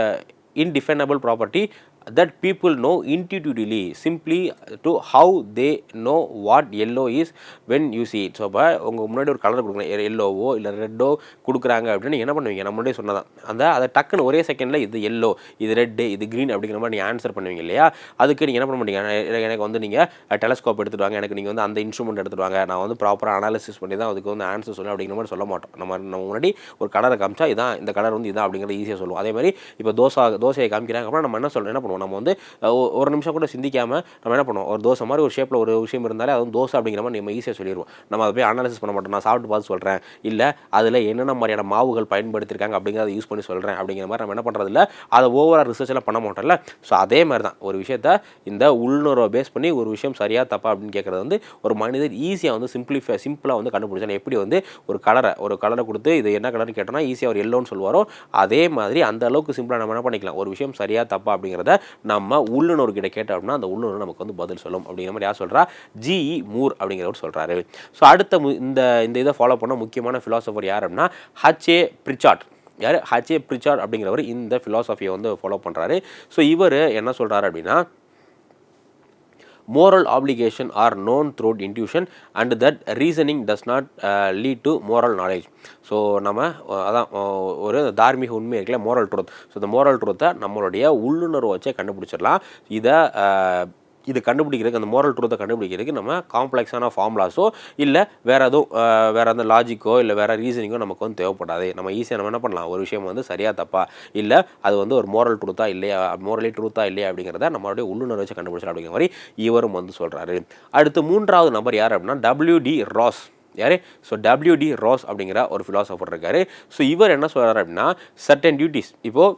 indefinable property that people know intuitively simply to how they know what yellow is when you see it. So இப்போ உங்கள் முன்னாடி ஒரு கலர் கொடுக்குறேன் எல்லோவோ இல்லை ரெட்டோ கொடுக்குறாங்க அப்படின்னு நீங்கள் என்ன பண்ணுவீங்க? நம்ம முன்னாடியே சொன்னதான். அந்த அதை டக்குன்னு ஒரே செகண்டில் இது எல்லோ இது ரெட்டு இது க்ரீன் அப்படிங்கிற மாதிரி நீங்கள் ஆன்சர் பண்ணுவீங்க இல்லையா? அதுக்கு நீங்கள் என்ன பண்ண மாட்டீங்க? எனக்கு வந்து நீங்கள் டெலஸ்கோப் எடுத்துட்டு வாங்க. எனக்கு நீங்கள் வந்து அந்த இன்ஸ்ட்ருமெண்ட் எடுத்துட்டு வாங்க. நான் வந்து ப்ராப்பராக அனாலிசிஸ் பண்ணி தான் அதுக்கு வந்து ஆன்சர் சொல்லு அப்படிங்கிற மாதிரி சொல்ல மாட்டோம். நம்ம நம்ம முன்னாடி ஒரு கலரை காமிச்சா இதான் இந்த கலர் வந்து இதான் அப்படிங்கிறத ஈஸியாக சொல்லுவோம். அதே மாதிரி இப்போ தோசை தோசையை காமிக்கிறாங்க அப்புறம் நம்ம என்ன சொல்கிறோம் என்ன பண்ணுவோம். நம்ம வந்து ஒரு நிமிஷம் கூட சிந்திக்காமல் நம்ம என்ன பண்ணுவோம்? ஒரு தோசை மாதிரி ஒரு ஷேப்பில் ஒரு விஷயம் இருந்தாலே அது தோசை அப்படிங்கிற மாதிரி நம்ம ஈஸியாக சொல்லிடுவோம் நம்ம அதை போய் அனாலிசிஸ் பண்ண மாட்டோம். நான் சாப்பிட்டு பார்த்து சொல்கிறேன் இல்லை அதில் என்னென்ன மாதிரியான மாவுகள் பயன்படுத்தியிருக்காங்க அப்படிங்கிறத யூஸ் பண்ணி சொல்கிறேன் அப்படிங்கிற மாதிரி நம்ம என்ன பண்ணுறதில்ல அதை ஓவராக ரிசர்ச் பண்ண மாட்டோம்ல ஸோ அதே மாதிரி தான் ஒரு விஷயத்த இந்த உள்நுறவை பேஸ் பண்ணி ஒரு விஷயம் சரியாக தப்பா அப்படின்னு கேட்குறது வந்து ஒரு மனிதர் ஈஸியாக வந்து சிம்பிளிஃபை சிம்பிளாக வந்து கண்டுபிடிச்சாலும் எப்படி வந்து ஒரு கலரை ஒரு கலரை கொடுத்து இது என்ன கலர்னு கேட்டோம்னா ஈஸியாக ஒரு எல்லோன்னு சொல்லுவாரோ அதே மாதிரி அந்த அளவுக்கு சிம்பிளாக நம்ம என்ன பண்ணிக்கலாம்? ஒரு விஷயம் சரியாக தப்பா அப்படிங்கிறத நம்ம உள்ளுணர்கிட்ட கேட்டோம் அப்படின்னா அந்த உள்ளுணர் நமக்கு வந்து பதில் சொல்லும். அப்படிங்கிற மாதிரி யார் சொல்கிறா ஜிஇ மூர் அப்படிங்கிறவர் சொல்கிறாரு ஸோ அடுத்த மு- இந்த இந்த இதை ஃபாலோ பண்ண முக்கியமான ஃபிலாசபர் யார் அப்படின்னா ஹச்ஏ பிரிச்சார்ட் யார்? ஹச்ஏ பிரிச்சார்ட் அப்படிங்கிறவர் இந்த ஃபிலாசபியை வந்து ஃபாலோ பண்ணுறாரு ஸோ இவர் என்ன சொல்கிறாரு அப்படின்னா moral obligation are known through intuition and that reasoning does not uh, lead to moral knowledge so நம்ம அஹ், அதான் அஹ், ஒரு தார்மீக உண்மை இருக்குல்ல moral truth ஸோ இந்த moral truth-அ நம்மளுடைய உள்ளுணர்வு வச்சே கண்டுபிடிச்சிடலாம் இதை அஹ், இது கண்டுபிடிக்கிறதுக்கு அந்த மோரல் ட்ரூத்தை கண்டுபிடிக்கிறதுக்கு நம்ம காம்ப்ளெக்ஸான ஃபார்முலாஸோ இல்லை வேறு எதுவும் வேறு எந்த அந்த லாஜிக்கோ இல்லை வேறு ரீசனிங்கோ நமக்கு வந்து தேவைப்படாது. நம்ம ஈஸியாக நம்ம என்ன பண்ணலாம்? ஒரு விஷயம் வந்து சரியாக தப்பா இல்லை அது வந்து ஒரு மோரல் ட்ரூத்தா இல்லையா மோரலி ட்ரூத்தா இல்லையா அப்படிங்கிறத நம்மளுடைய உள்ளுணர்வு வச்சு கண்டுபிடிச்சலாம் அப்படிங்கிற மாதிரி இவரும் வந்து சொல்கிறாரு அடுத்து மூன்றாவது நபர் யார் அப்படின்னா டபிள்யூடி ராஸ் யார்? ஸோ டபிள்யூடி ராஸ் அப்படிங்கிற ஒரு ஃபிலாசபர் இருக்கார். ஸோ இவர் என்ன சொல்கிறார் அப்படின்னா சர்டன் டியூட்டிஸ் இப்போது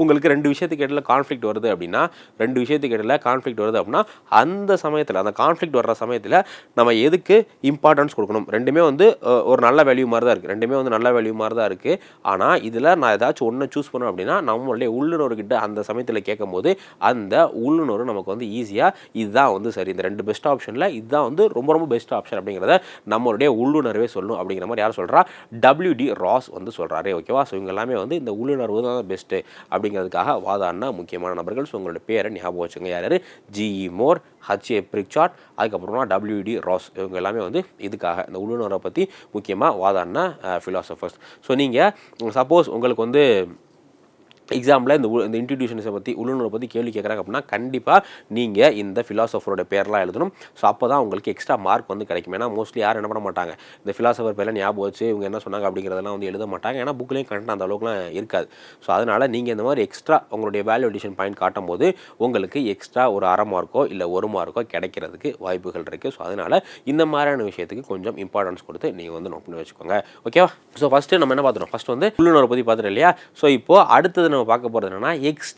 உங்களுக்கு ரெண்டு விஷயத்துக்கு இடையில கான்ஃப்ளிக்ட் வருது அப்படின்னா ரெண்டு விஷயத்துக்கு இடையில கான்ஃப்ளிக்ட் வருது அப்படின்னா அந்த சமயத்தில் அந்த கான்ஃப்ளிக்ட் வர்ற சமயத்தில் நம்ம எதுக்கு இம்பார்ட்டன்ஸ் கொடுக்கணும்? ரெண்டுமே வந்து ஒரு நல்ல வேல்யூ மாதிரி தான் இருக்குது ரெண்டுமே வந்து நல்ல வேல்யூ மாதிரி தான் இருக்குது ஆனால் இதில் நான் ஏதாச்சும் ஒன்று சூஸ் பண்ணேன் அப்படின்னா நம்மளுடைய உள்ளுணர்கிட்ட அந்த சமயத்தில் கேட்கும்போது அந்த உள்ளுணர்வு நமக்கு வந்து ஈஸியாக இதுதான் வந்து சரி. இந்த ரெண்டு பெஸ்ட் ஆப்ஷனில் இதுதான் வந்து ரொம்ப ரொம்ப பெஸ்ட் ஆப்ஷன் அப்படிங்கிறத நம்மளுடைய உள்ளுணர்வே சொல்லும் அப்படிங்கிற மாதிரி யார் சொல்கிறா டபிள்யூடி ராஸ் வந்து சொல்கிறாரு ஓகேவா ஸோ இவங்க எல்லாமே வந்து இந்த உள்ளுணர்வு தான் பெஸ்ட்டு அப்படிங்கிறதுக்காக வாதாடினா முக்கியமான நபர்கள். ஸோ உங்களோட பேரை ஞாபகம் வச்சுங்க யார் யார்? ஜிஇ மோர் ஹச்ஏ பிரிக்சாட் அதுக்கப்புறமா டபிள்யூடி ராஸ் இவங்க எல்லாமே வந்து இதுக்காக இந்த உள்ளுணரை பற்றி முக்கியமாக வாதாடினா ஃபிலாசபர்ஸ் ஸோ நீங்கள் சப்போஸ் உங்களுக்கு வந்து எக்ஸாம்பிள் இந்த உ- இந்த இன்ஸ்டிடியூஷன்ஸை பற்றி உள்ளுணர்வை பற்றி கேள்வி கேட்குறாங்க அப்படின்னா கண்டிப்பாக நீங்கள் இந்த ஃபிலாசபரோட பேர்லாம் எழுதணும். ஸோ அப்போ தான் உங்களுக்கு எக்ஸ்ட்ரா மார்க் வந்து கிடைக்கும். ஏன்னா மோஸ்ட்லி யாரும் என்ன பண்ண மாட்டாங்க. இந்த ஃபிலாசபர் பேரில் ஞாபகம் வச்சு இவங்க என்ன சொன்னாங்க அப்படிங்கிறதெல்லாம் வந்து எழுத மாட்டாங்க. ஏன்னா புக்லேயும் கண்டென்ட் அந்த அளவுக்குலாம் இருக்காது. ஸோ அதனால் நீங்கள் இந்த மாதிரி எக்ஸ்ட்ரா உங்களுடைய வேல்யூ அடிஷன் பாயிண்ட் காட்டும் போது உங்களுக்கு எக்ஸ்ட்ரா ஒரு அரை மார்க்கோ இல்லை ஒரு மார்க்கோ கிடைக்கிறதுக்கு வாய்ப்புகள் இருக்குது ஸோ அதனால் இந்த மாதிரியான விஷயத்துக்கு கொஞ்சம் இம்பார்ட்டன்ஸ் கொடுத்து நீங்கள் வந்து நோட் பண்ணி வச்சுக்கோங்க. ஓகேவா ஸோ ஃபஸ்ட்டு நம்ம என்ன பார்த்துட்டோம்? ஃபஸ்ட் வந்து உள்ளுணர்வை பற்றி பார்த்துட்டோம் இல்லையா? ஸோ இப்போது அடுத்தது நம்ம பார்க்க போகிறது என்னன்னா எக்ஸ்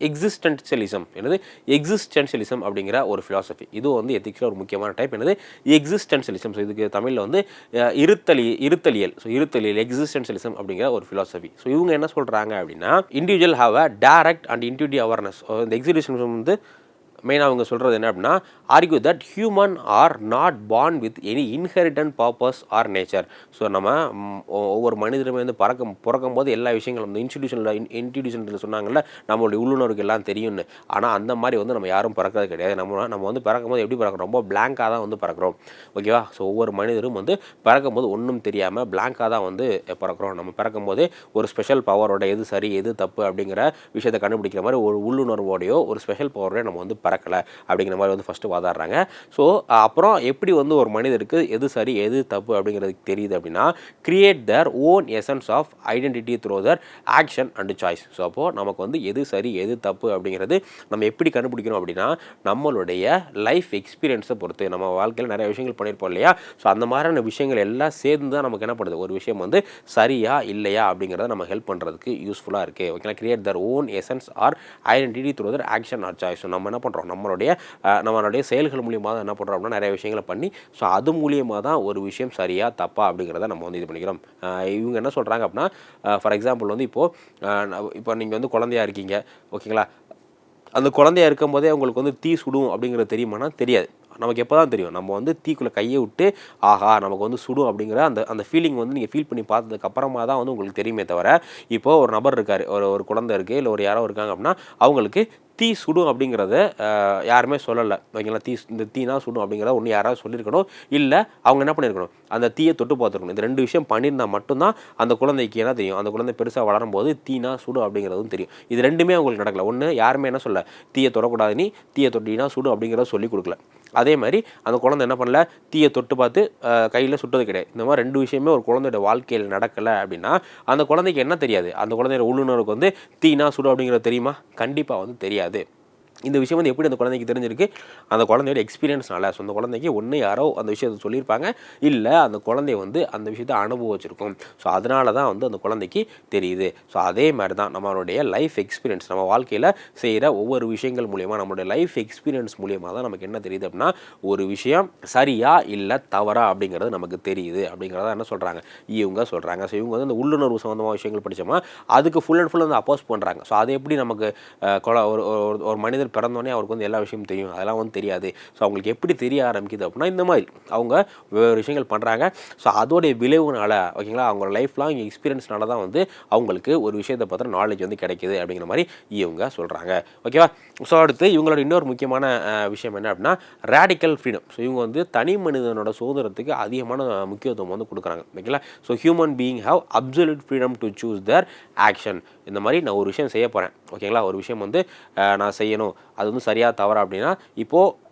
எக்ஸிஸ்டன்ஷியலிசம் என்னது? எக்ஸிஸ்டன்ஷியலிசம் அப்படிங்கிற ஒரு ஃபிலாசபி இது வந்து எத்திக்ஸில் ஒரு முக்கியமான டைப் என்னது? எக்ஸிஸ்டன்ஷியலிசம் ஸோ இதுக்கு தமிழில் வந்து இருத்தலி இருத்தலியல். ஸோ இருத்தலியல் எக்ஸிஸ்டன்ஷியலிசம் அப்படிங்கிற ஒரு ஃபிலாசபி ஸோ இவங்க என்ன சொல்கிறாங்க அப்படின்னா individual have a direct and intuitive awareness இந்த எக்ஸிபிஷன் வந்து மெயினாக அவங்க சொல்கிறது என்ன அப்படின்னா argue that human are not born with any inherent purpose or nature so நம்ம ஒ- ஒவ்வொரு மனிதருமே வந்து பறக்க பிறக்கும் போது எல்லா விஷயங்களும் இந்த இன்ஸ்டிடியூஷனில் இன்ஸ்டிடியூஷனில் சொன்னாங்கல்ல நம்மளுடைய உள்ளுணர்வுக்கு எல்லாம் தெரியும்னு. ஆனால் அந்த மாதிரி வந்து நம்ம யாரும் பறக்கிறது கிடையாது. நம்ம நம்ம வந்து பிறக்கும் போது எப்படி பறக்கிறோம்? ரொம்ப பிளாங்காக தான் வந்து பறக்கிறோம். ஓகேவா ஸோ ஒவ்வொரு மனிதரும் வந்து பிறக்கும் போது ஒன்றும் தெரியாமல் பிளாங்காக தான் வந்து பிறக்கிறோம். நம்ம பிறக்கும் போது ஒரு ஸ்பெஷல் பவரோட எது சரி எது தப்பு அப்படிங்கிற விஷயத்தை கண்டுபிடிக்கிற மாதிரி ஒரு உள்ளுணர்வோடையோ ஒரு ஸ்பெஷல் பவரோடய நம்ம வந்து பறக்கலை அப்படிங்கிற மாதிரி வந்து ஃபஸ்ட்டு வாதாடுறாங்க. ஸோ அப்புறம் எப்படி வந்து ஒரு மனிதருக்கு எது சரி எது தப்பு அப்படிங்கிறதுக்கு தெரியுது அப்படின்னா create their own essence of identity through their action and choice so அப்போது நமக்கு வந்து எது சரி எது தப்பு அப்படிங்கிறது நம்ம எப்படி கண்டுபிடிக்கணும் அப்படின்னா நம்மளுடைய லைஃப் எக்ஸ்பீரியன்ஸை பொறுத்து. நம்ம வாழ்க்கையில் நிறைய விஷயங்கள் பண்ணியிருப்போம் இல்லையா? ஸோ அந்த மாதிரியான விஷயங்கள் எல்லாம் சேர்ந்து தான் நமக்கு என்ன பண்ணுது? ஒரு விஷயம் வந்து சரியா இல்லையா அப்படிங்கிறத நம்ம ஹெல்ப் பண்ணுறதுக்கு யூஸ்ஃபுல்லாக இருக்குது ஓகேங்களா create their own essence or identity through their action or choice நம்ம என்ன பண்ணுறோம் நம்மளுடைய நம்மளுடைய செயல்கள் மூலியமாக தான் என்ன பண்ணுறோம் அப்படின்னா நிறைய விஷயங்களை பண்ணி ஸோ அது மூலியமாக தான் ஒரு விஷயம் சரியா தப்பா அப்படிங்கிறத நம்ம வந்து இது பண்ணிக்கிறோம். இவங்க என்ன சொல்கிறாங்க அப்படின்னா ஃபார் எக்ஸாம்பிள் வந்து இப்போது இப்போ நீங்கள் வந்து குழந்தையா இருக்கீங்க ஓகேங்களா? அந்த குழந்தையா இருக்கும்போதே உங்களுக்கு வந்து தீ சுடும் அப்படிங்கிறது தெரியுமானா தெரியாது. நமக்கு எப்போ தான் தெரியும்? நம்ம வந்து தீக்குள்ளே கையை விட்டு ஆஹா நமக்கு வந்து சுடும் அப்படிங்கிற அந்த அந்த ஃபீலிங் வந்து நீங்கள் ஃபீல் பண்ணி பார்த்ததுக்கு அப்புறமா தான் வந்து உங்களுக்கு தெரியுமே தவிர இப்போ ஒரு நபர் இருக்கார் ஒரு ஒரு குழந்தை இருக்குது இல்லை ஒரு யாரோ இருக்காங்க அப்படின்னா அவங்களுக்கு தீ சுடும் அப்படிங்கிறத யாருமே சொல்லலை. ஓகேங்களா? தீ இந்த தீனா சுடும் அப்படிங்கிறத ஒன்று யாராவது சொல்லியிருக்கணும் இல்லை அவங்க என்ன பண்ணியிருக்கணும் அந்த தீயை தொட்டு பார்த்துருக்கணும். இந்த ரெண்டு விஷயம் பண்ணியிருந்தா மட்டும்தான் அந்த குழந்தைக்கு என்ன தெரியும்? அந்த குழந்தை பெருசாக வளரும் போது தீனா சுடும் அப்படிங்கிறதும் தெரியும். இது ரெண்டுமே அவங்களுக்கு நடக்கல. ஒன்று யாருமே என்ன சொல்ல தீயை தொடக்கூடாது நீ தீயை தொட்டினா சுடும் அப்படிங்கிறத சொல்லி கொடுக்கல. அதே மாதிரி அந்த குழந்தை என்ன பண்ணல? தீயை தொட்டு பார்த்து கையில் சுட்டது கிடையாது. இந்த மாதிரி ரெண்டு விஷயமே ஒரு குழந்தையோட வாழ்க்கையில் நடக்கலை அப்படின்னா அந்த குழந்தைக்கு என்ன தெரியாது? அந்த குழந்தையோட உள்ளுணர்வுக்கு வந்து தீனா சுடு அப்படிங்கிறது தெரியுமா? கண்டிப்பாக வந்து தெரியாது. இந்த விஷயம் வந்து எப்படி அந்த குழந்தைக்கு தெரிஞ்சிருக்கு? அந்த குழந்தையோட எக்ஸ்பீரியன்ஸ்னால ஸோ அந்த குழந்தைக்கு ஒன்று யாரோ அந்த விஷயத்தை சொல்லியிருப்பாங்க. இல்லை அந்த குழந்தைய வந்து அந்த விஷயத்தை அனுபவிச்சிருக்கும். ஸோ அதனால தான் வந்து அந்த குழந்தைக்கு தெரியுது. ஸோ அதே மாதிரி தான் நம்மளுடைய லைஃப் எக்ஸ்பீரியன்ஸ் நம்ம வாழ்க்கையில் செய்கிற ஒவ்வொரு விஷயங்கள் மூலிமா நம்மளுடைய லைஃப் எக்ஸ்பீரியன்ஸ் மூலியமாக தான் நமக்கு என்ன தெரியுது அப்படின்னா ஒரு விஷயம் சரியா இல்லை தவறா அப்படிங்கிறது நமக்கு தெரியுது அப்படிங்கிறத என்ன சொல்கிறாங்க இவங்க சொல்கிறாங்க ஸோ இவங்க வந்து அந்த உள்ளுணர்வு சம்மந்தமாக விஷயங்கள் படித்தோமா அதுக்கு ஃபுல் அண்ட் ஃபுல் வந்து அப்போஸ் பண்ணுறாங்க ஸோ அது எப்படி நமக்கு கொல ஒரு ஒரு- ஒரு மனிதர் பிறந்தோடனே அவருக்கு வந்து எல்லா விஷயமும் தெரியும். அதெல்லாம் வந்து தெரியாது. ஸோ அவங்களுக்கு எப்படி தெரிய ஆரம்பிக்குது அப்படின்னா இந்த மாதிரி அவங்க வேறு விஷயங்கள் பண்ணுறாங்க ஸோ அதோடைய விளைவுனால ஓகேங்களா அவங்க லைஃப் லாங் எக்ஸ்பீரியன்ஸ்னால தான் வந்து அவங்களுக்கு ஒரு விஷயத்தை பற்றின நாலேஜ் வந்து கிடைக்குது அப்படிங்கிற மாதிரி இவங்க சொல்கிறாங்க ஓகேவா? ஸோ அடுத்து இவங்களோட இன்னொரு முக்கியமான விஷயம் என்ன அப்படின்னா ரேடிக்கல் ஃப்ரீடம் ஸோ இவங்க வந்து தனி மனிதனோட சுதந்திரத்துக்கு அதிகமான முக்கியத்துவம் வந்து கொடுக்குறாங்க. ஓகேங்களா? So human being have absolute freedom to choose their action இந்த மாதிரி நான் ஒரு விஷயம் செய்ய போகிறேன் ஓகேங்களா? ஒரு விஷயம் வந்து நான் செய்யணும். அது வந்து சரியாக தவறா அப்படின்னா இப்போது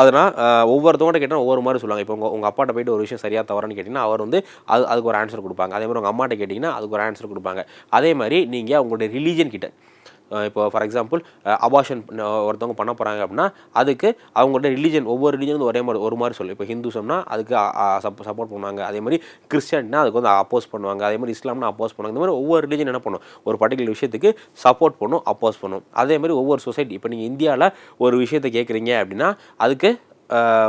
அதனால் ஒவ்வொருத்தவங்கள்ட்ட கேட்டால் ஒவ்வொரு மாதிரி சொல்லுவாங்க. இப்போ உங்கள் உங்கள் அப்பாட்ட போயிட்டு ஒரு விஷயம் சரியாக தவறான்னு கேட்டிங்கன்னா அவர் வந்து அது அதுக்கு ஒரு ஆன்சர் கொடுப்பாங்க. அதே மாதிரி உங்கள் அம்மாட்ட கேட்டிங்கன்னா அதுக்கு ஒரு ஆன்சர் கொடுப்பாங்க. அதே மாதிரி நீங்கள் உங்களுடைய ரிலீஜன் கிட்ட இப்போ ஃபார் எக்ஸாம்பிள் அபாஷன் ஒருத்தவங்க பண்ண போகிறாங்க அப்படின்னா அதுக்கு அவங்களோட ரிலீஜன் ஒவ்வொரு ரிலீஜன் ஒரே மாதிரி ஒரு மாதிரி சொல்லு. இப்போ ஹிந்துசம்னா அதுக்கு சப்போர்ட் பண்ணுவாங்க. அதே மாதிரி கிறிஸ்டியன்னா அதுக்கு வந்து அப்போஸ் பண்ணுவாங்க. அதே மாதிரி இஸ்லாம்னா அப்போஸ் பண்ணுவாங்க. இந்த மாதிரி ஒவ்வொரு ரிலீஜன் என்ன பண்ணும்? ஒரு பர்டிகுலர் விஷயத்துக்கு சப்போர்ட் பண்ணும் அப்போஸ் பண்ணும். அதே மாதிரி ஒவ்வொரு சொசைட்டி இப்போ நீங்கள் இந்தியாவில் ஒரு விஷயத்தை கேட்குறீங்க அப்படின்னா அதுக்கு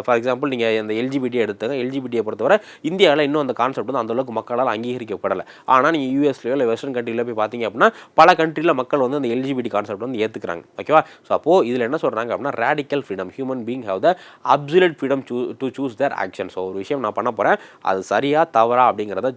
ஃபார் எக்ஸாம்பிள் நீங்கள் இந்த எல்ஜிபிடி எடுத்துங்க. எல்ஜிபிடியை பொறுத்தவரை இந்தியாவில் இன்னும் அந்த கான்செப்ட் வந்து அந்தளவுக்கு மக்களால் அங்கீகரிக்கப்படலை. ஆனால் நீங்கள் யூஎஸ்லேயோ இல்லை வெஸ்டர்ன் கண்ட்ரியில் போய் பார்த்தீங்க அப்படின்னா பல கண்ட்ரியில் மக்கள் வந்து அந்த எல்ஜிபிடி கான்செப்ட் வந்து ஏற்றுக்கிறாங்க ஓகேவா ஸோ அப்போது இதில் என்ன சொல்கிறாங்க அப்படின்னா radical freedom human being have the absolute freedom சூ to choose their action so ஒரு விஷயம் நான் பண்ண போகிறேன் அது சரியா தவறா அப்படிங்கிறத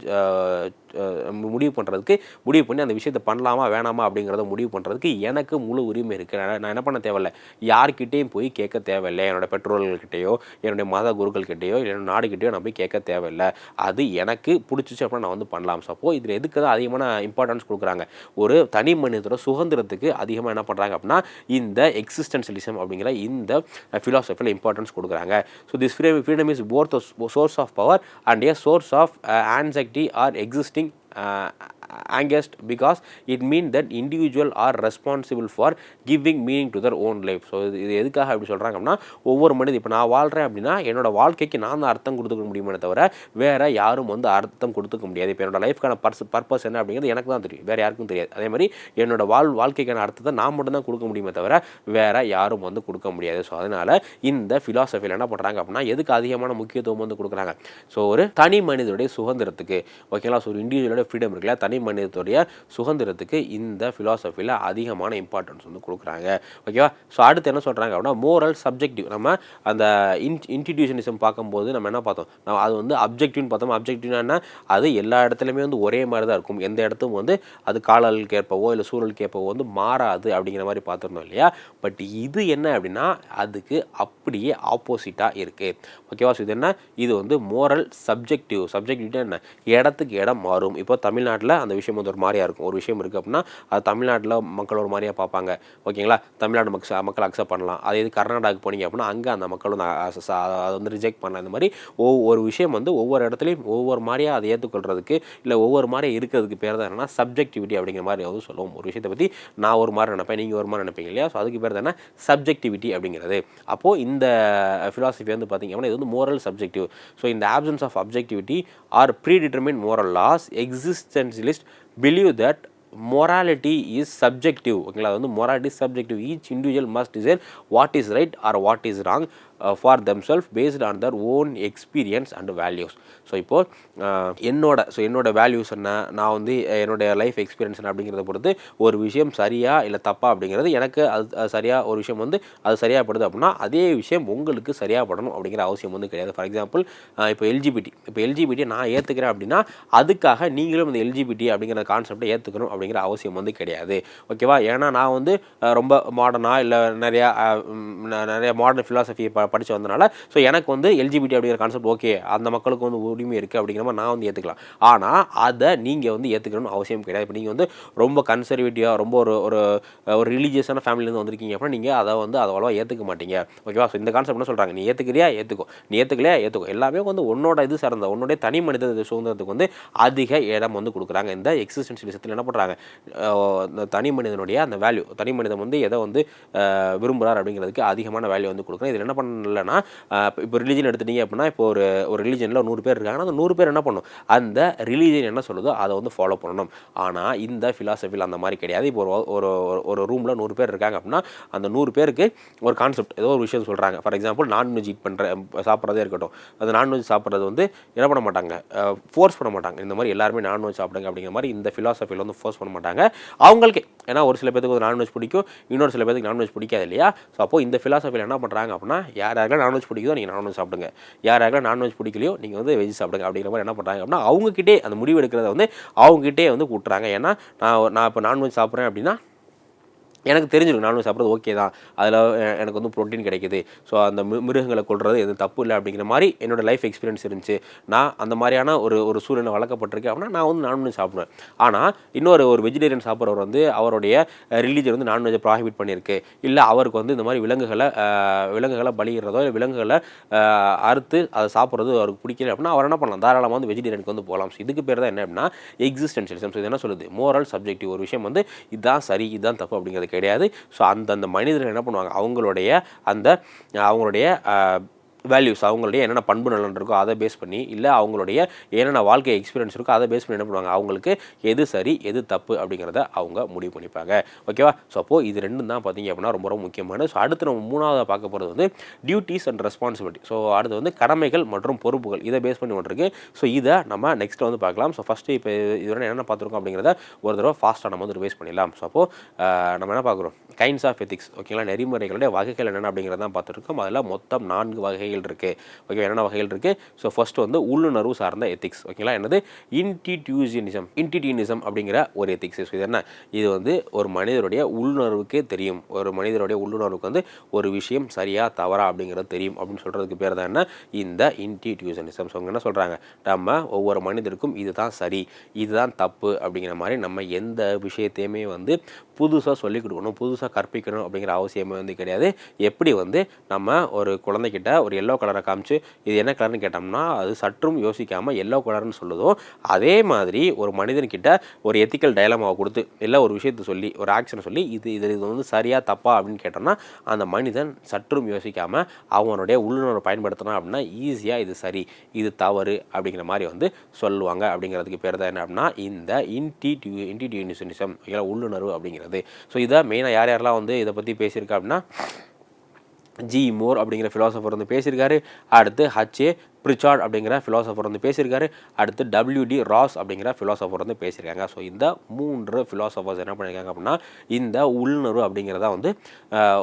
முடிவு பண்ணுறதுக்கு முடிவு பண்ணி அந்த விஷயத்தை பண்ணலாமா வேணாமா அப்படிங்கிறத முடிவு பண்ணுறதுக்கு எனக்கு முழு உரிமை இருக்குது நான் என்ன பண்ண தேவையில்லை? யார்கிட்டேயும் போய் கேட்க தேவையில்லை. என்னோட பெற்றோர்கள்கிட்டயோ என்னுடைய மத குருக்கள்கிட்டயோ என்னோட நாடுகிட்டயோ நான் போய் கேட்க தேவையில்லை. அது எனக்கு பிடிச்சிச்சு அப்படின்னா நான் வந்து பண்ணலாம். சப்போ இதில் எதுக்கு தான் அதிகமான இம்பார்ட்டன்ஸ் கொடுக்குறாங்க? ஒரு தனி மனிதரோட சுதந்திரத்துக்கு அதிகமாக என்ன பண்ணுறாங்க அப்படின்னா இந்த எக்ஸிஸ்டன்ஷியலிசம் அப்படிங்கிற இந்த ஃபிலாசபியில் இம்பார்ட்டன்ஸ் கொடுக்குறாங்க. So this freedom freedom is both source of power and a source of anxiety or existing uh, angest because it mean that individual are responsible for giving meaning to their own life so இது இது எதுக்காக அப்படி சொல்கிறாங்க அப்படின்னா ஒவ்வொரு மனித இப்போ நான் வாழ்கிறேன் அப்படின்னா என்னோடய வாழ்க்கைக்கு நான் தான் அர்த்தம் கொடுத்துக்க முடியுமே தவிர வேறு யாரும் வந்து அர்த்தம் கொடுத்துக்க முடியாது. இப்போ என்னோடய லைஃப்க்கான பர்ஸ் பர்பஸ் என்ன அப்படிங்கிறது எனக்கு தான் தெரியும். வேறு யாருக்கும் தெரியாது. அதே மாதிரி என்னோட வாழ் வாழ்க்கைக்கான அர்த்தத்தை நான் மட்டும் தான் கொடுக்க முடியுமே தவிர வேறு யாரும் வந்து கொடுக்க முடியாது. ஸோ அதனால் இந்த ஃபிலாசபியில் என்ன பண்ணுறாங்க அப்படின்னா எதுக்கு அதிகமான முக்கியத்துவம் வந்து கொடுக்குறாங்க? ஸோ ஒரு தனி மனிதனுடைய சுதந்திரத்துக்கு ஓகேங்களா ஸோ ஒரு இண்டிவிஜுவலோட ஃப்ரீடம் இருக்குல்ல தனி மனிதத்துடைய சுதந்திரத்துக்கு இந்த ஃபிலாசபியில் அதிகமான இம்பார்ட்டன்ஸ் வந்து கொடுக்குறாங்க. ஓகேவா ஸோ அடுத்து என்ன சொல்கிறாங்க அப்படின்னா மோரல் சப்ஜெக்டிவ் நம்ம அந்த இன் இன்ஸ்டிடியூஷனிசம் பார்க்கும்போது நம்ம என்ன பார்த்தோம்? நம்ம அது வந்து அப்ஜெக்டிவ்னு பார்த்தோம். அப்ஜெக்டிவ்னா என்ன? அது எல்லா இடத்துலையுமே வந்து ஒரே மாதிரி தான் இருக்கும். எந்த இடத்தும் வந்து அது காலலுக்கு ஏற்பவோ இல்லை சூழலுக்கு ஏற்பவோ வந்து மாறாது அப்படிங்கிற மாதிரி பார்த்துருந்தோம் இல்லையா? பட் இது என்ன அப்படின்னா அதுக்கு அப்படியே ஆப்போசிட்டாக இருக்குது ஓகேவா ஸோ இது என்ன? இது வந்து மோரல் சப்ஜெக்டிவ் சப்ஜெக்டிவ்னா என்ன? இடத்துக்கு இடம் மாறும். இப்போ தமிழ்நாட்டில் அந்த விஷயம் வந்து ஒரு மாதிரியா இருக்கும். ஒரு விஷயம் இருக்குது அப்படின்னா அது தமிழ்நாட்டில் மக்கள் ஒரு மாதிரியா பார்ப்பாங்க. ஓகேங்களா? தமிழ்நாடு மக்கள் மக்கள் அக்செப்ட் பண்ணலாம். அதே இது கர்நாடகாவுக்கு போனீங்க அப்படின்னா அங்கே அந்த மக்கள் வந்து அதை வந்து ரிஜெக்ட் பண்ணலாம். இந்த மாதிரி ஒவ்வொரு விஷயம் வந்து ஒவ்வொரு இடத்துலையும் ஒவ்வொரு மாதிரியா அதை ஏற்றுக்கொள்றதுக்கு இல்லை ஒவ்வொரு மாதிரியாக இருக்கிறதுக்கு பேர் தான் என்னன்னா சப்ஜெக்டிவிட்டி அப்படிங்கிற மாதிரி வந்து சொல்லுவோம். ஒரு விஷயத்தை பற்றி நான் ஒரு மாதிரி நினைப்பேன் நீங்கள் ஒரு மாதிரி நினைப்பீங்க இல்லையா? ஸோ அதுக்கு பேர் தான் என்ன? சப்ஜெக்டிவிட்டி அப்படிங்கிறது. அப்போது இந்த ஃபிலாசபி வந்து பார்த்தீங்க அப்படின்னா இது வந்து மோரல் சப்ஜெக்டிவ் ஸோ இந்த absence of objectivity or predetermined moral laws existentialist believe that morality is subjective ஓகேங்களா அது வந்து morality subjective each individual must decide what is right or what is wrong for themselves based on their own experience and values so இப்போது என்னோட so என்னோட values என்ன? நான் வந்து uh, என்னுடைய லைஃப் எக்ஸ்பீரியன்ஸ் என்ன அப்படிங்கிறத பொறுத்து ஒரு விஷயம் சரியாக இல்லை தப்பா அப்படிங்கிறது எனக்கு அது சரியாக ஒரு விஷயம் வந்து அது சரியாகப்படுது அப்படின்னா அதே விஷயம் உங்களுக்கு சரியாக படணும் அப்படிங்கிற அவசியம் வந்து கிடையாது. ஃபார் எக்ஸாம்பிள் uh, இப்போ எல்ஜிபிடி இப்போ எல்ஜிபிடி நான் ஏற்றுக்கிறேன் அப்படின்னா அதுக்காக நீங்களும் இந்த எல்ஜிபிடி அப்படிங்கிற கான்செப்டை ஏற்றுக்கணும் அப்படிங்கிற அவசியம் வந்து கிடையாது. ஓகேவா ஏன்னா நான் வந்து uh, ரொம்ப மாடர்னாக இல்லை நிறையா நிறைய மாடர்ன் ஃபிலாசபியை படித்து வந்தனால ஸோ எனக்கு வந்து எல்ஜிபிடி அப்படிங்கிற கான்செப்ட் ஓகே அந்த மக்களுக்கு வந்து உரிமை இருக்குது அப்படிங்கிற மாதிரி நான் வந்து ஏற்றுக்கலாம் ஆனால் அதை நீங்கள் வந்து ஏற்றுக்கணும்னு அவசியம் கிடையாது. இப்போ நீங்கள் வந்து ரொம்ப கன்சர்வேட்டிவாக ரொம்ப ஒரு ஒரு ஒரு ரிலீஜியஸான ஃபேமிலியிலேருந்து வந்திருக்கீங்க அப்படின்னா நீங்கள் அதை வந்து அவ்வளோவா ஏற்றுக்க மாட்டீங்க. ஓகேவா ஸோ இந்த கான்செப்ட் என்ன சொல்கிறாங்க நீ ஏற்றுக்கிறியா ஏற்றுக்கோ நீ ஏற்றுக்கலையா ஏற்றுக்கோ எல்லாமே வந்து உன்னோட இது சார்ந்த உன்னுடைய தனி மனித சுதந்திரத்துக்கு வந்து அதிக இடம் வந்து கொடுக்குறாங்க. இந்த எக்ஸிஸ்டன்ஷியலிசத்தில் என்ன பண்ணுறாங்க இந்த தனி மனிதனுடைய அந்த வேல்யூ தனி மனிதன் வந்து எதை வந்து விரும்புகிறார் அப்படிங்கிறதுக்கு அதிகமான வேல்யூ வந்து கொடுக்குறேன் இதில் என்ன இல்லைன்னா இப்போ ரிலீஜன் எடுத்துட்டீங்க அப்படின்னா இப்போ ஒரு ஒரு ரிலீஜனில் நூறு பேர் இருக்காங்கன்னா அந்த நூறு பேர் என்ன பண்ணும்? அந்த ரிலீஜன் என்ன சொல்லுதோ அதை வந்து ஃபாலோ பண்ணணும். ஆனால் இந்த ஃபிலாசபியில் அந்த மாதிரி கிடையாது. இப்போ ஒரு ஒரு ஒரு- ஒரு ரூமில் நூறு பேர் இருக்காங்க அப்படின்னா அந்த நூறு பேருக்கு ஒரு கான்செப்ட் ஏதோ ஒரு விஷயம் சொல்கிறாங்க ஃபார் எக்ஸாம்பிள் நான்வெஜ் ஈட் பண்ணுற சாப்பிட்றதே இருக்கட்டும். அந்த நான்வெஜ் சாப்பிட்றது வந்து என்ன பண்ண மாட்டாங்க? ஃபோர்ஸ் பண்ண மாட்டாங்க. இந்த மாதிரி எல்லாருமே நான்வெஜ் சாப்பிடுங்க அப்படிங்கிற மாதிரி இந்த ஃபிலாசபியில் வந்து ஃபோர்ஸ் பண்ண மாட்டாங்க. அவங்களுக்கு ஏன்னா ஒரு சில பேருக்கு நான்வெஜ் பிடிக்கும். இன்னொரு சில பேருக்கு நான்வெஜ் பிடிக்காது இல்லையா? ஸோ அப்போ இந்த ஃபிலாசபியில் என்ன பண்ணுறாங்க அப்படின்னா யார் யாருக்கெல்லாம் நான்வெஜ் பிடிக்குதோ நீங்கள் நான்வெஜ் சாப்பிடுங்க. யார் யாருக்கெல்லாம் நான்வெஜ் பிடிக்கலையோ நீங்கள் வந்து வெஜ் சாப்பிடுங்க அப்படிங்கிற மாதிரி என்ன பண்ணுறாங்க அப்படின்னா அவங்ககிட்டே அந்த முடிவு எடுக்கிறத வந்து அவங்ககிட்டே வந்து கூட்டுறாங்க. ஏன்னா நான் நான் இப்போ நான்வெஜ் சாப்பிட்றேன் அப்படின்னா எனக்கு தெரிஞ்சிருக்கும் நானும் சாப்பிட்றது ஓகே தான். அதில் எனக்கு வந்து ப்ரோட்டீன் கிடைக்குது. ஸோ அந்த மிருகங்களை கொள்வது எதுவும் தப்பு இல்லை அப்படிங்கிற மாதிரி என்னோட லைஃப் எக்ஸ்பீரியன்ஸ் இருந்துச்சு. நான் அந்த மாதிரியான ஒரு ஒரு சூழ்நிலை வளர்க்கப்பட்டிருக்கேன் அப்படின்னா நான் வந்து நான்வெஜ் சாப்பிடுவேன். ஆனால் இன்னொரு ஒரு வெஜிடேரியன் சாப்பிட்றவர் வந்து அவருடைய ரிலீஜன் வந்து நான்வெஜ்ஜை ப்ராஹிபிட் பண்ணியிருக்கு. இல்லை அவருக்கு வந்து இந்த மாதிரி விலங்குகளை விலங்குகளை பலியிடுறதோ இல்லை விலங்குகளை அறுத்து அதை சாப்பிட்றது அவருக்கு பிடிக்கல அப்படின்னா அவர் என்ன பண்ணலாம்? தாராளமாக வந்து வெஜிடேரியனுக்கு வந்து போகலாம். ஸோ இதுக்கு பேர் தான் என்ன அப்படின்னா எக்ஸிஸ்டன்ஷியல் ஸோ இது என்ன சொல்லுது? மோரல் சப்ஜெக்டிவ் ஒரு விஷயம் வந்து இதுதான் சரி இதுதான் தப்பு அப்படிங்கிறது கிடையாது. ஸோ அந்தந்த மனிதர்கள் என்ன பண்ணுவாங்க? அவங்களுடைய அந்த அவங்களுடைய வேல்யூஸ் அவங்களுடைய என்னென்ன பண்பு நலன் இருக்கோ அதை பேஸ் பண்ணி இல்லை அவங்களுடைய என்னென்ன வாழ்க்கை எக்ஸ்பீரியன்ஸ் இருக்கோ அதை பேஸ் பண்ணி என்ன பண்ணுவாங்க? அவங்களுக்கு எது சரி எது தப்பு அப்படிங்கிறத அவங்க முடிவு பண்ணிப்பாங்க. ஓகேவா ஸோ அப்போது இது ரெண்டும் தான் பார்த்தீங்க அப்படின்னா ரொம்ப ரொம்ப முக்கியமான. ஸோ அடுத்து நம்ம மூணாவதாக பார்க்க போகிறது வந்து டியூட்டிஸ் அண்ட் ரெஸ்பான்சிபிலிட்டி ஸோ அடுத்து வந்து கடமைகள் மற்றும் பொறுப்புகள். இதை பேஸ் பண்ணி ஒன்று இருக்குது ஸோ இதை நம்ம நெக்ஸ்ட் வந்து பார்க்கலாம். ஸோ ஃபஸ்ட்டு இப்போ இதுவரை என்னென்ன பார்த்துருக்கோம் அப்படிங்கிறத ஒரு தடவை ஃபாஸ்ட்டாக நம்ம வந்து ரிவைஸ் பண்ணிடலாம். ஸோ அப்போது நம்ம என்ன பார்க்குறோம்? கைண்ட்ஸ் ஆஃப் எத்திக்ஸ் ஓகேங்களா நெறிமுறைகளுடைய வகைகள் என்னென்ன அப்படிங்கிறத தான் பார்த்துருக்கோம். அதில் மொத்தம் நான்கு வகைகள் இருக்குது ஓகே என்னென்ன வகைகள் இருக்குது ஸோ ஃபஸ்ட்டு வந்து உள்ளுணர்வு சார்ந்த எத்திக்ஸ் ஓகேங்களா என்னது? இன்டிடியூஷனிசம் இன்டிடியூனிசம் அப்படிங்கிற ஒரு எத்திக்ஸ் ஸோ இது என்ன? இது வந்து ஒரு மனிதருடைய உள்ளுணர்வுக்கே தெரியும். ஒரு மனிதருடைய உள்ளுணர்வுக்கு வந்து ஒரு விஷயம் சரியாக தவறா அப்படிங்கிறது தெரியும் அப்படின்னு சொல்கிறதுக்கு பேர் தான் என்ன? இந்த இன்டிடியூஷனிசம் ஸோ அவங்க என்ன சொல்கிறாங்க நம்ம ஒவ்வொரு மனிதருக்கும் இதுதான் சரி இதுதான் தப்பு அப்படிங்கிற மாதிரி நம்ம எந்த விஷயத்தையுமே வந்து புதுசாக சொல்லிக் கொடுக்கணும் புதுசாக கற்பிக்கணும் அப்படிங்கிற அவசியமே வந்து கிடையாது. எப்படி வந்து நம்ம ஒரு குழந்தைகிட்ட ஒரு எல்லோ கலரை காமிச்சு இது என்ன கலர்னு கேட்டோம்னா அது சற்றும் யோசிக்காமல் எல்லோ கலர்னு சொல்லுதோ அதே மாதிரி ஒரு மனிதன்கிட்ட ஒரு எத்திக்கல் டயலமாவை கொடுத்து இல்லை ஒரு விஷயத்தை சொல்லி ஒரு ஆக்ஷனை சொல்லி இது இது இது வந்து சரியாக தப்பா அப்படின்னு கேட்டோம்னா அந்த மனிதன் சற்றும் யோசிக்காமல் அவனுடைய உள்ளுணர்வை பயன்படுத்தினா அப்படின்னா ஈஸியாக இது சரி இது தவறு அப்படிங்கிற மாதிரி வந்து சொல்லுவாங்க. அப்படிங்கிறதுக்கு பேர் தான் என்ன அப்படின்னா இந்த இன்டிடியூ இன்டிடியூனிசம் உள்ளுணர்வு அப்படிங்கிறது. ஸோ இதை மெயினாக யார் யாரெல்லாம் வந்து இதை பற்றி பேசியிருக்கா அப்படின்னா ஜி மோர் அப்படிங்கிற ஃபிலாசபர் வந்து பேசியிருக்காரு. அடுத்து ஹச்ஏ பிரிச்சார்ட் அப்படிங்கிற ஃபிலாசபர் வந்து பேசியிருக்காரு. அடுத்து டபிள்யூடி ராஸ் அப்படிங்கிற ஃபிலாசபர் வந்து பேசியிருக்காங்க. ஸோ இந்த மூன்று ஃபிலாசபர்ஸ் என்ன பண்ணியிருக்காங்க அப்படின்னா இந்த உள்ளுணர்வு அப்படிங்கிறத வந்து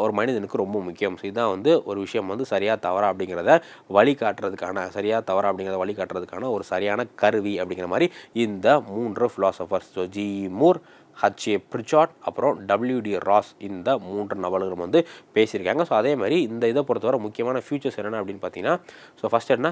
ஒரு மனிதனுக்கு ரொம்ப முக்கியம். ஸோ இதுதான் வந்து ஒரு விஷயம் வந்து சரியாக தவறா அப்படிங்கிறத வழிகாட்டுறதுக்கான சரியாக தவறா அப்படிங்கிறத வழிகாட்டுறதுக்கான ஒரு சரியான கருவி அப்படிங்கிற மாதிரி இந்த மூன்று philosophers so G Moore H A Prichard அப்புறம் டபிள்யூடி ராஸ் இந்த மூன்று நபர்களும் வந்து பேசியிருக்காங்க. ஸோ அதே மாதிரி இந்த இதை பொறுத்தவரை முக்கியமான ஃபியூச்சர்ஸ் என்னென்ன அப்படின்னு பார்த்தீங்கன்னா ஸோ ஃபஸ்ட் என்ன?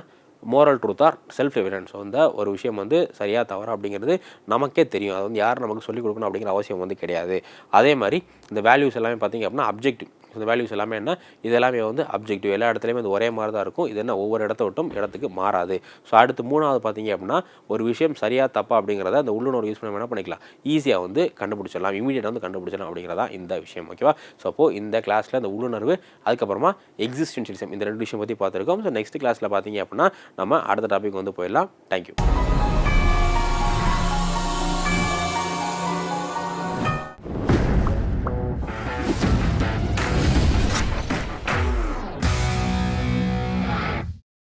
Moral truth or self evidence வந்து ஒரு விஷயம் வந்து சரியாக தவறு அப்படிங்கிறது நமக்கே தெரியும். அது வந்து யார் நமக்கு சொல்லிக் கொடுக்கணும் அப்படிங்கிற அவசியம் வந்து கிடையாது. அதே மாதிரி இந்த வேல்யூஸ் எல்லாமே பார்த்தீங்க அப்படின்னா அப்ஜெக்டிவ் இந்த வேல்யூஸ் எல்லாமே என்ன? இது எல்லாமே வந்து அப்ஜெக்டிவ் எல்லா இடத்துலையுமே இது ஒரே மாதிரி தான் இருக்கும். இது என்ன? ஒவ்வொரு இடத்த விட்டும் இடத்துக்கு மாறாது. ஸோ அடுத்து மூணாவது பார்த்தீங்க அப்படின்னா ஒரு விஷயம் சரியாக தப்பா அப்படிங்கிறத அந்த உள்ளுணர்வு யூஸ் பண்ணி என்ன பண்ணிக்கலாம்? ஈஸியாக வந்து கண்டுபிடிச்சிடலாம். இமீடியட்டாக வந்து கண்டுபிடிச்சிடலாம் அப்படிங்கிறதா இந்த விஷயம். ஓகேவா ஸோ அப்போது இந்த கிளாஸில் இந்த உள்ளுணர்வு அதுக்கப்புறமா எக்ஸிஸ்டன்ஷியலிசம் இந்த ரெண்டு விஷயம் பற்றி பார்த்துருக்கோம். ஸோ நெக்ஸ்ட் கிளாஸில் பார்த்தீங்க அப்படின்னா நம்ம அடுத்த டாபிக் வந்து போயிடலாம். தேங்க்யூ